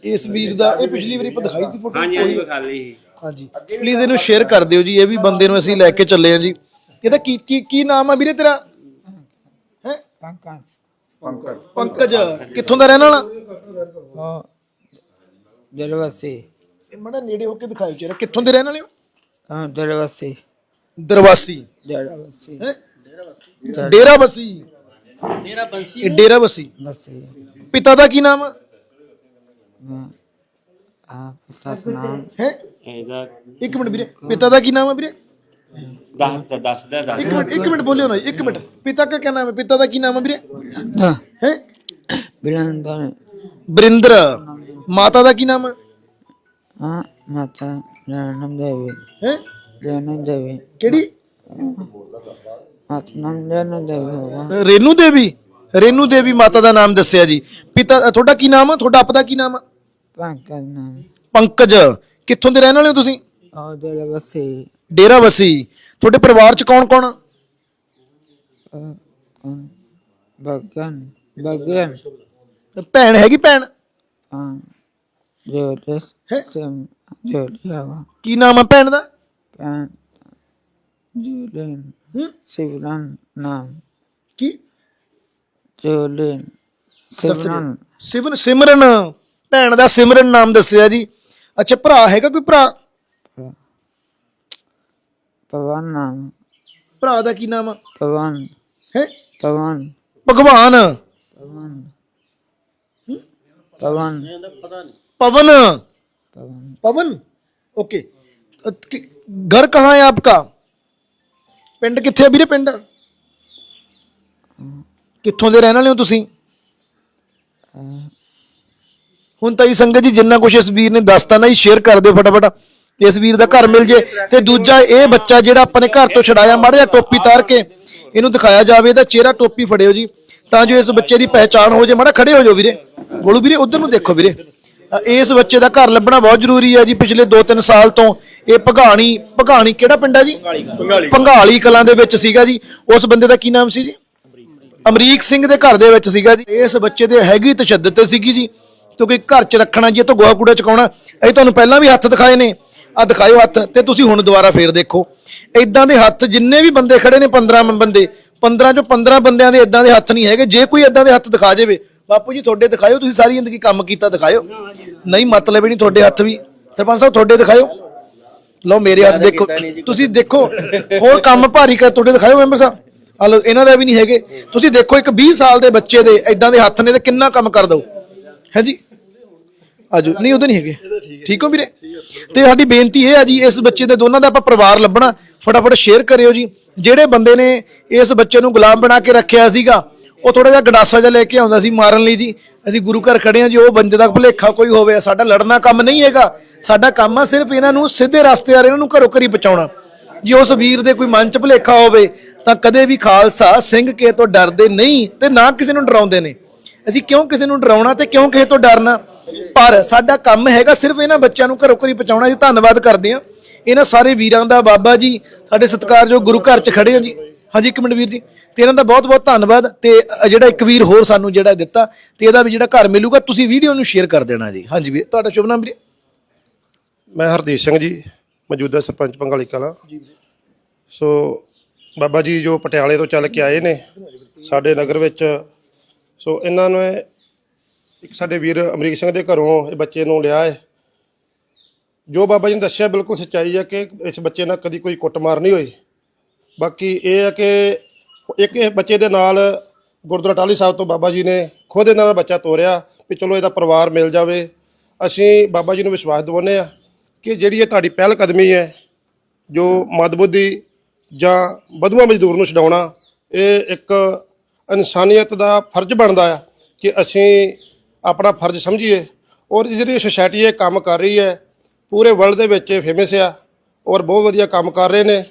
ਇਸ ਵੀਰ ਦਾ ਇਹ ਪਿਛਲੀ ਵਾਰੀ ਦਿਖਾਈ ਸੀ ਫੋਟੋ। ਹਾਂਜੀ ਹਾਂਜੀ ਵਿਖਾ ਲਈ। ਹਾਂਜੀ। ਪਲੀਜ਼ ਇਹਨੂੰ ਸ਼ੇਅਰ ਕਰ ਦਿਓ ਜੀ ਇਹ ਵੀ ਬੰਦੇ ਨੂੰ ਅਸੀਂ ਲੈ ਕੇ ਚੱਲੇ ਆ ਜੀ। ਇਹਦਾ ਕੀ ਕੀ ਕੀ ਨਾਮ ਆ ਵੀਰੇ ਤੇਰਾ? ਹੈ ਪੰਕਜ। ਪੰਕਜ ਕਿੱਥੋਂ ਦਾ ਰਹਿਣ ਵਾਲਾ? ਦਰਵਾਸੀ ਇਹ ਮੜਾ ਨੇੜੇ ਹੋ ਕੇ ਦਿਖਾਓ ਚਿਹਰਾ ਕਿੱਥੋਂ ਦੇ ਰਹਿਣ ਵਾਲੇ ਹੋ? ਹਾਂ ਦਰਵਾਸੀ ਦਰਵਾਸੀ। ਦਰਵਾਸੀ ਹੈ? ਡੇਰਾ ਬਸੀ ਡੇਰਾ ਬੰਸੀ ਇਹ ਡੇਰਾ ਬਸੀ। ਬਸੀ ਪਿਤਾ ਦਾ ਕੀ ਨਾਮ ਆ? ਪਿਤਾ ਦਾ ਨਾਮ। ਹੈ? ਇਹਦਾ ਇੱਕ ਮਿੰਟ ਵੀਰੇ ਪਿਤਾ ਦਾ ਕੀ ਨਾਮ ਹੈ ਵੀਰੇ? ਦੱਸ ਦਾ ਦੱਸਦਾ ਦੱਸ ਇੱਕ ਮਿੰਟ ਇੱਕ ਮਿੰਟ ਬੋਲਿਓ ਨਾ ਇੱਕ ਮਿੰਟ। ਪਿਤਾ ਦਾ ਕੀ ਨਾਮ ਹੈ? ਪਿਤਾ ਦਾ ਕੀ ਨਾਮ ਹੈ ਵੀਰੇ? ਦਾ ਹੈ? ਬਿਲੰਦਰ ਬਰਿੰਦਰ। ਮਾਤਾ ਦਾ ਕੀ ਨਾਮ ਹੈ? ਹਾਂ ਮਾਤਾ ਰਣਮ ਦੇਵੀ। ਹੈ? ਰਣਮ ਦੇਵੀ। ਕਿਹੜੀ? ਮਾਤਾ ਨਾਮ ਰਣਮ ਦੇਵੀ ਹੋਗਾ ਰੇਨੂ ਦੇਵੀ? ਰੇਨੂ ਦੇਵੀ ਮਾਤਾ ਦਾ ਨਾਮ ਦੱਸਿਆ ਜੀ। ਪਿਤਾ ਤੁਹਾਡਾ ਕੀ ਨਾਮ ਹੈ? ਤੁਹਾਡਾ ਆਪ ਦਾ ਕੀ ਨਾਮ ਹੈ? ਪੰਕਜ ਨਾਮ। ਪੰਕਜ। ਕਿੱਥੋਂ ਦੇ ਰਹਿਣ ਵਾਲੇ ਹੋ ਤੁਸੀਂ? ਉਹ ਦਰਵਾਸੀ ਡੇਰਾ ਬਸੀ ਤੁਹਾਡੇ ਪਰਿਵਾਰ ਚ ਕੌਣ ਕੌਣ? ਆ? ਬਗਨ ਬਗਨ ਭੈਣ ਹੈਗੀ ਭੈਣ? ਹਾਂ ਜੋਰਸ ਹੈ? ਸਮ ਜੋਰਿਆ ਕੀ ਨਾਮ ਹੈ ਭੈਣ ਦਾ? ਹੂੰ? ਸਿਵਰਨ ਨਾਮ। ਕੀ? ਜੋਲਨ ਸਿਵਰਨ ਸਿਮਰਨ ਸਿਮਰਨ। ਭੈਣ ਦਾ ਸਿਮਰਨ ਨਾਮ ਦੱਸਿਆ ਜੀ। ਅੱਛਾ ਭਰਾ ਹੈਗਾ ਕੋਈ ਭਰਾ? ਪਵਨ ਨਾਮ ਭਰਾ ਦਾ ਕੀ ਨਾਮ ਆ ਪਵਨ ਹੈ ਪਵਨ ਭਗਵਾਨ ਪਵਨ ਪਵਨ पवन पवन पवन ओके अ, कि- घर कहाँ है आपका ਪਿੰਡ ਕਿੱਥੇ ਆ ਵੀਰੇ ਪਿੰਡ ਕਿੱਥੋਂ ਦੇ ਰਹਿਣ ਵਾਲੇ ਹੋ ਤੁਸੀਂ ਹੁਣ ਤਾਂ ਇਹ ਸੰਗਤ ਜੀ ਜਿੰਨਾ ਕੁਛ ਇਸ ਵੀਰ ਨੇ ਦੱਸਤਾ ਨਾ ਜੀ ਸ਼ੇਅਰ ਕਰ ਦਿਓ ਫਟਾਫਟ ਇਸ ਵੀਰ ਦਾ ਘਰ ਮਿਲ ਜੇ ਤੇ ਦੂਜਾ ਇਹ ਬੱਚਾ ਜਿਹੜਾ ਆਪਾਂ ਨੇ ਘਰ ਤੋਂ ਛਡਾਇਆ ਮਾੜਾ ਜਿਹਾ ਟੋਪੀ ਤਾਰ ਕੇ ਇਹਨੂੰ ਦਿਖਾਇਆ ਜਾਵੇ ਇਹਦਾ ਚਿਹਰਾ ਟੋਪੀ ਫੜਿਓ ਜੀ ਤਾਂ ਜੋ ਇਸ ਬੱਚੇ ਦੀ ਪਹਿਚਾਣ ਹੋ ਜੇ। ਮਾੜਾ ਖੜੇ ਹੋ ਜਾਓ ਵੀਰੇ। ਗੋਲੂ ਵੀਰੇ ਉਧਰ ਨੂੰ ਦੇਖੋ ਵੀਰੇ। ਇਸ ਬੱਚੇ ਦਾ ਘਰ ਲੱਭਣਾ ਬਹੁਤ ਜ਼ਰੂਰੀ ਹੈ ਜੀ ਪਿਛਲੇ 2-3 ਸਾਲ ਤੋਂ ਇਹ ਭਗਾਣੀ ਭਗਾਣੀ ਕਿਹੜਾ ਪਿੰਡ ਹੈ ਜੀ? ਭੰਗਾਲੀ। ਕਲਾਂ ਦੇ ਵਿੱਚ ਸੀਗਾ ਜੀ। ਉਸ ਬੰਦੇ ਦਾ ਕੀ ਨਾਮ ਸੀ ਜੀ? ਅਮਰੀਕ ਸਿੰਘ ਦੇ ਘਰ ਦੇ ਵਿੱਚ ਸੀਗਾ ਜੀ। ਇਸ ਬੱਚੇ ਦੇ ਹੈਗੀ ਤਸ਼ੱਦਦ ਸੀਗੀ ਜੀ। ਕਿਉਂਕਿ ਘਰ 'ਚ ਰੱਖਣਾ ਜੀ ਇਹ ਤੋਂ ਗੋਹਾ ਕੂੜਾ ਚਕਾਉਣਾ। ਇਹ ਤੁਹਾਨੂੰ ਪਹਿਲਾਂ ਵੀ ਹੱਥ ਦਿਖਾਏ ਨੇ। ਆ ਦਿਖਾਇਓ ਹੱਥ, ਤੇ ਤੁਸੀਂ ਹੁਣ ਦੁਬਾਰਾ ਫੇਰ ਦੇਖੋ। ਇਦਾਂ ਦੇ ਹੱਥ ਜਿੰਨੇ ਵੀ ਬੰਦੇ ਖੜੇ ਨੇ 15 ਬੰਦੇ 15 ਚੋਂ 15 ਬੰਦਿਆਂ ਦੇ ਇਦਾਂ ਦੇ ਹੱਥ ਨਹੀਂ ਹੈਗੇ। ਜੇ ਕੋਈ ਇਦਾਂ ਦੇ ਹੱਥ ਦਿਖਾ ਜਾਵੇ, ਬਾਪੂ ਜੀ ਤੁਹਾਡੇ ਦਿਖਾਇਓ, ਤੁਸੀਂ ਸਾਰੀ ਜ਼ਿੰਦਗੀ ਕੰਮ ਕੀਤਾ ਦਿਖਾਇਓ। ਨਹੀਂ, ਮਤਲਬ ਹੀ ਨਹੀਂ ਤੁਹਾਡੇ ਹੱਥ ਵੀ। ਸਰਪੰਚ ਸਾਹਿਬ, ਤੁਹਾਡੇ ਦਿਖਾਇਓ। ਲਓ, ਮੇਰੇ ਹੱਥ ਦੇਖੋ। ਤੁਸੀਂ ਦੇਖੋ, ਹੋਰ ਕੰਮ ਭਾਰੀ ਕਰ, ਤੁਹਾਡੇ ਦਿਖਾਇਓ ਮੈਂਬਰ ਸਾਹਿਬ। ਆ ਲਓ, ਇਹਨਾਂ ਦਾ ਵੀ ਨਹੀਂ ਹੈਗੇ। ਤੁਸੀਂ ਦੇਖੋ, ਇੱਕ 20 ਸਾਲ ਦੇ ਬੱਚੇ ਦੇ ਇਦਾਂ ਦੇ ਹੱਥ ਨੇ ਤੇ ਕਿੰਨਾ ਕੰਮ ਕਰ ਦੋ। ਹੈ ਜੀ? ਆਜੋ। ਨਹੀਂ ਉਹਦੇ ਨਹੀਂ ਹੈਗੇ। ਠੀਕ ਹੋ ਵੀਰੇ? ਤੇ ਸਾਡੀ ਬੇਨਤੀ ਇਹ ਆ ਜੀ ਇਸ ਬੱਚੇ ਦੇ ਦੋਨਾਂ ਦਾ ਆਪਾਂ ਪਰਿਵਾਰ ਲੱਭਣਾ। ਫਟਾਫਟ ਸ਼ੇਅਰ ਕਰਿਓ ਜੀ। ਜਿਹੜੇ ਬੰਦੇ ਨੇ ਇਸ ਬੱਚੇ ਨੂੰ ਗੁਲਾਮ ਬਣਾ ਕੇ ਰੱਖਿਆ ਸੀਗਾ ਉਹ ਥੋੜਾ ਜਿਹਾ ਗਡਾਸਾ ਜਿਹਾ ਲੈ ਕੇ ਆਉਂਦਾ ਸੀ ਮਾਰਨ ਲਈ ਜੀ। ਅਸੀਂ ਗੁਰੂ ਘਰ ਖੜੇ ਆ ਜੀ ਉਹ ਬੰਦੇ ਦਾ ਭੁਲੇਖਾ ਕੋਈ ਹੋਵੇ। ਸਾਡਾ ਲੜਨਾ ਕੰਮ ਨਹੀਂ ਹੈਗਾ। ਸਾਡਾ ਕੰਮ ਆ ਸਿਰਫ ਇਹਨਾਂ ਨੂੰ ਸਿੱਧੇ ਰਸਤੇ ਆ ਇਹਨਾਂ ਨੂੰ ਘਰੋਂ ਘਰੀ ਬਚਾਉਣਾ ਜੇ ਉਸ ਵੀਰ ਦੇ ਕੋਈ ਮਨ ਚ ਭੁਲੇਖਾ ਹੋਵੇ ਤਾਂ ਕਦੇ ਵੀ ਖਾਲਸਾ ਸਿੰਘ ਕੇ ਤੋਂ ਡਰਦੇ ਨਹੀਂ ਤੇ ਨਾ ਕਿਸੇ ਨੂੰ ਡਰਾਉਂਦੇ ਨੇ। ਅਸੀਂ ਕਿਉਂ ਕਿਸੇ ਨੂੰ ਡਰਾਉਣਾ ਤੇ ਕਿਉਂ ਕਿਸੇ ਤੋਂ ਡਰਨਾ? ਪਰ ਸਾਡਾ ਕੰਮ ਹੈਗਾ ਸਿਰਫ ਇਹਨਾਂ ਬੱਚਿਆਂ ਨੂੰ ਘਰੋਂ ਘਰੀ ਪਹੁੰਚਾਉਣਾ ਜੀ ਧੰਨਵਾਦ ਕਰਦੇ ਹਾਂ। ਇਹਨਾਂ ਸਾਰੇ ਵੀਰਾਂ ਦਾ, ਬਾਬਾ ਜੀ, ਸਾਡੇ ਸਤਿਕਾਰਯੋਗ ਗੁਰੂ ਘਰ 'ਚ ਖੜੇ ਆ ਜੀ। ਹਾਂਜੀ, ਇੱਕ ਮਿੰਟ ਵੀਰ ਜੀ, ਤੇ ਇਹਨਾਂ ਦਾ ਬਹੁਤ ਬਹੁਤ ਧੰਨਵਾਦ ਤੇ ਜਿਹੜਾ ਇੱਕ ਵੀਰ ਹੋਰ ਸਾਨੂੰ ਜਿਹੜਾ ਦਿੱਤਾ ਤੇ ਇਹਦਾ ਵੀ ਜਿਹੜਾ ਘਰ ਮਿਲੂਗਾ, ਤੁਸੀਂ ਵੀਡੀਓ ਨੂੰ ਸ਼ੇਅਰ ਕਰ ਦੇਣਾ ਜੀ। ਹਾਂਜੀ ਵੀਰ, ਤੁਹਾਡਾ ਸ਼ੁਭ ਨਾਮ ਵੀਰੇ? ਮੈਂ ਹਰਦੀਪ ਸਿੰਘ ਜੀ, ਮੌਜੂਦਾ ਸਰਪੰਚ ਪੰਗਾਲੀ ਕਲਾ ਕਲਾਂ। ਸੋ, ਬਾਬਾ ਜੀ ਜੋ ਪਟਿਆਲੇ ਤੋਂ ਚੱਲ ਕੇ ਆਏ ਨੇ, ਸਾਡੇ ਨਗਰ ਵਿੱਚ ਸੋ ਇਹਨਾਂ ਨੇ ਇੱਕ ਸਾਡੇ ਵੀਰ ਅਮਰੀਕ ਸਿੰਘ ਦੇ ਘਰੋਂ ਇਹ ਬੱਚੇ ਨੂੰ ਲਿਆ ਹੈ ਜੋ ਬਾਬਾ ਜੀ ਨੇ ਦੱਸਿਆ ਬਿਲਕੁਲ ਸੱਚਾਈ ਹੈ ਕਿ ਇਸ ਬੱਚੇ ਨਾਲ ਕਦੀ ਕੋਈ ਕੁੱਟਮਾਰ ਨਹੀਂ ਹੋਈ। ਬਾਕੀ ਇਹ ਹੈ ਕਿ ਇੱਕ ਇਹ ਬੱਚੇ ਦੇ ਨਾਲ ਗੁਰਦੁਆਰਾ ਟਾਹਲੀ ਸਾਹਿਬ ਤੋਂ ਬਾਬਾ ਜੀ ਨੇ ਖੁਦ ਇਹਨਾਂ ਦਾ ਬੱਚਾ ਤੋਰਿਆ ਵੀ ਚਲੋ ਇਹਦਾ ਪਰਿਵਾਰ ਮਿਲ ਜਾਵੇ। ਅਸੀਂ ਬਾਬਾ ਜੀ ਨੂੰ ਵਿਸ਼ਵਾਸ ਦਿਵਾਉਂਦੇ ਆ ਕਿ ਜਿਹੜੀ ਇਹ ਤੁਹਾਡੀ ਪਹਿਲ ਕਦਮੀ ਹੈ, ਜੋ ਮਦਬੁੱਧੀ ਜਾਂ ਬਧੂਆ ਮਜ਼ਦੂਰ ਨੂੰ ਛਡਾਉਣਾ, ਇਹ ਇੱਕ ਇਨਸਾਨੀਅਤ ਦਾ ਫਰਜ਼ ਬਣਦਾ ਆ ਕਿ ਅਸੀਂ ਆਪਣਾ ਫਰਜ਼ ਸਮਝੀਏ ਔਰ ਜਿਹੜੀ ਸੋਸਾਇਟੀ ਇਹ ਕੰਮ ਕਰ ਰਹੀ ਹੈ, ਪੂਰੇ ਵਰਲਡ ਦੇ ਵਿੱਚ ਫੇਮਸ ਆ ਔਰ ਬਹੁਤ ਵਧੀਆ ਕੰਮ ਕਰ ਰਹੇ ਨੇ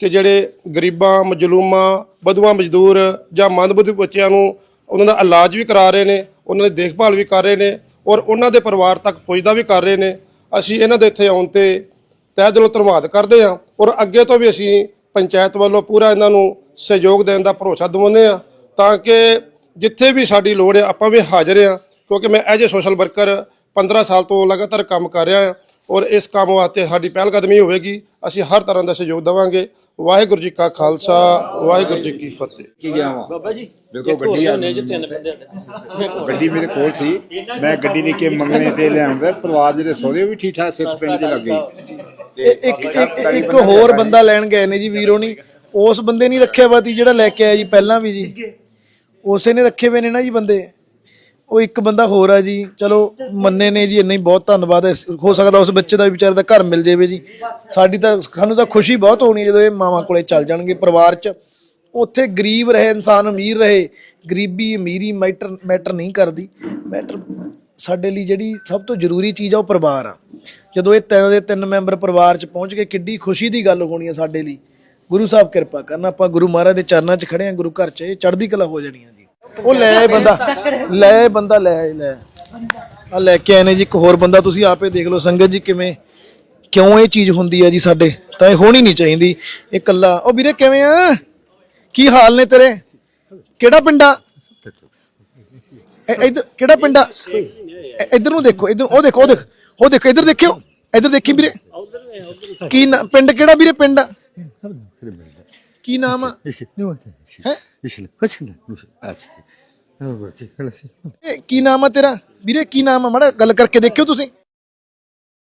ਕਿ ਜਿਹੜੇ ਗਰੀਬਾਂ, ਮਜਲੂਮਾਂ ਬਧੂਆ ਮਜ਼ਦੂਰ ਜਾਂ ਮੰਦਬੁੱਧੀ ਬੱਚਿਆਂ ਨੂੰ ਉਹਨਾਂ ਦਾ ਇਲਾਜ ਵੀ ਕਰਾ ਰਹੇ ਨੇ, ਉਹਨਾਂ ਦੀ ਦੇਖਭਾਲ ਵੀ ਕਰ ਰਹੇ ਨੇ ਔਰ ਉਹਨਾਂ ਦੇ ਪਰਿਵਾਰ ਤੱਕ ਪੁੱਜਦਾ ਵੀ ਕਰ ਰਹੇ ਨੇ। ਅਸੀਂ ਇਹਨਾਂ ਦੇ ਇੱਥੇ ਆਉਣ ਤੇ ਤਹਿ ਦਿਲੋਂ ਧੰਨਵਾਦ ਕਰਦੇ ਹਾਂ ਔਰ ਅੱਗੇ ਤੋਂ ਵੀ ਅਸੀਂ ਪੰਚਾਇਤ ਵੱਲੋਂ ਪੂਰਾ ਇਹਨਾਂ ਨੂੰ ਸਹਿਯੋਗ ਦੇਣ ਦਾ ਭਰੋਸਾ ਦਿਵਾਉਂਦੇ ਹਾਂ। ਤਾਂ ਕਿ ਜਿੱਥੇ ਵੀ ਸਾਡੀ ਲੋੜ ਹੈ ਆਪਾਂ ਵੀ ਹਾਜ਼ਰ ਹਾਂ ਕਿਉਂਕਿ ਮੈਂ ਐਜ ਸੋਸ਼ਲ ਵਰਕਰ 15 ਸਾਲ ਤੋਂ ਲਗਾਤਾਰ ਕੰਮ ਕਰ ਰਿਹਾ ਹਾਂ ਔਰ ਇਸ ਕੰਮ ਵਾਸਤੇ ਸਾਡੀ ਪਹਿਲ ਕਦਮੀ ਹੋਵੇਗੀ। ਅਸੀਂ ਹਰ ਤਰ੍ਹਾਂ ਦਾ ਸਹਿਯੋਗ ਦੇਵਾਂਗੇ। ਵਾਹਿਗੁਰੂ ਜੀ ਕਾ ਖਾਲਸਾ ਵਾਹਿਗੁਰੂ ਜੀ ਕੀ ਫਤਿਹ। ਕੀ ਗਿਆ ਵਾ? ਬਾਬਾ ਜੀ ਦੇਖੋ ਗੱਡੀ ਆ ਗੱਡੀ ਮੇਰੇ ਕੋਲ ਸੀ। ਮੈਂ ਗੱਡੀ ਲੈ ਕੇ ਮੰਗਣੇ ਤੇ ਲਿਆਉਂਦਾ। ਪਰਿਵਾਰ ਜਿਹੜੇ ਸੋਦੇ ਵੀ ਠੀਕ ਠਾਕ ਸਿੱਖ ਪਿੰਡ ਦੇ ਲੱਗੇ। ਇੱਕ ਇੱਕ- ਇੱਕ ਇੱਕ ਹੋਰ ਬੰਦਾ ਲੈਣ ਗਏ ਨੇ ਜੀ ਵੀਰੋ ਨਹੀਂ ਉਸ ਬੰਦੇ ਨਹੀਂ ਰੱਖਿਆ ਵਾ ਤੀ ਜਿਹੜਾ ਲੈ ਕੇ ਆਇਆ ਜੀ ਪਹਿਲਾਂ ਵੀ ਜੀ। ਉਸੇ ਨੇ ਰੱਖੇ ਹੋਏ ਨੇ ਨਾ ਜੀ ਬੰਦੇ। ਉਹ ਇੱਕ ਬੰਦਾ ਹੋਰ ਆ ਜੀ, ਚਲੋ ਮੰਨੇ ਨੇ ਜੀ, ਇੰਨਾ ਹੀ ਬਹੁਤ ਧੰਨਵਾਦ ਹੈ। ਹੋ ਸਕਦਾ ਉਸ ਬੱਚੇ ਦਾ ਵੀ ਵਿਚਾਰੇ ਦਾ ਘਰ ਮਿਲ ਜਾਵੇ ਜੀ। ਸਾਡੀ ਤਾਂ, ਸਾਨੂੰ ਤਾਂ ਖੁਸ਼ੀ ਬਹੁਤ ਹੋਣੀ ਜਦੋਂ ਇਹ ਮਾਵਾਂ ਕੋਲੇ ਚੱਲ ਜਾਣਗੇ ਪਰਿਵਾਰ 'ਚ। ਉੱਥੇ ਗਰੀਬ ਰਹੇ, ਇਨਸਾਨ ਅਮੀਰ ਰਹੇ, ਗਰੀਬੀ, ਅਮੀਰੀ ਮੈਟਰ ਮੈਟਰ ਨਹੀਂ ਕਰਦੀ। ਮੈਟਰ ਸਾਡੇ ਲਈ ਜਿਹੜੀ ਸਭ ਤੋਂ ਜ਼ਰੂਰੀ ਚੀਜ਼ ਆ, ਉਹ ਪਰਿਵਾਰ ਆ। ਜਦੋਂ ਇਹ ਤਿੰਨ ਦੇ ਤਿੰਨ ਮੈਂਬਰ ਪਰਿਵਾਰ 'ਚ ਪਹੁੰਚ ਕੇ ਕਿੱਡੀ ਖੁਸ਼ੀ ਦੀ ਗੱਲ ਹੋਣੀ ਆ ਸਾਡੇ ਲਈ। ਗੁਰੂ ਸਾਹਿਬ ਕਿਰਪਾ ਕਰਨ, ਆਪਾਂ ਗੁਰੂ ਮਹਾਰਾਜ ਦੇ ਚਰਨਾਂ 'ਚ ਖੜੇ ਆ ਗੁਰੂ ਘਰ 'ਚ ਇਹ ਚੜ੍ਹਦੀ ਕਲਾ ਹੋ ਜਾਣੀ ਆ। ਉਹ ਲੈ ਆਏ ਬੰਦਾ। ਲੈ ਆਏ ਬੰਦਾ ਲੈ ਆਏ, ਲੈ ਆ ਲੈ ਕੇ ਆਏ ਨੇ ਜੀ ਇੱਕ ਹੋਰ ਬੰਦਾ ਤੁਸੀਂ ਆਪੇ ਦੇਖ ਲਓ ਸੰਗਤ ਜੀ ਕਿਵੇਂ ਕਿਉਂ ਇਹ ਚੀਜ਼ ਹੁੰਦੀ ਆ ਜੀ ਸਾਡੇ? ਤਾਂ ਇਹ ਹੋਣੀ ਨਹੀਂ ਚਾਹੀਦੀ ਇਹ ਕੱਲਾ ਉਹ ਵੀਰੇ ਕਿਵੇਂ ਆ? ਕੀ ਹਾਲ ਨੇ ਤੇਰੇ? ਕਿਹੜਾ ਪਿੰਡਾ? ਇ- ਇੱਧਰ ਕਿਹੜਾ ਪਿੰਡਾ? ਇ- ਇੱਧਰ ਨੂੰ ਦੇਖੋ ਇੱਧਰ ਉਹ ਦੇਖੋ ਉਹ ਦੇਖ ਉਹ ਦੇਖੋ ਇੱਧਰ ਦੇਖਿਓ ਇੱਧਰ ਦੇਖੀ ਵੀਰੇ। ਕੀ ਪਿੰਡ ਕਿਹੜਾ ਵੀਰੇ ਪਿੰਡ? ਆ? ਕੀ ਨਾਮ ਆ ਹੈ ਇਹ ਕੀ ਨਾਮ ਆ ਤੇਰਾ? ਵੀਰੇ ਕੀ ਨਾਮ ਆ? ਮਾੜਾ ਗੱਲ ਕਰਕੇ ਦੇਖਿਓ ਤੁਸੀਂ।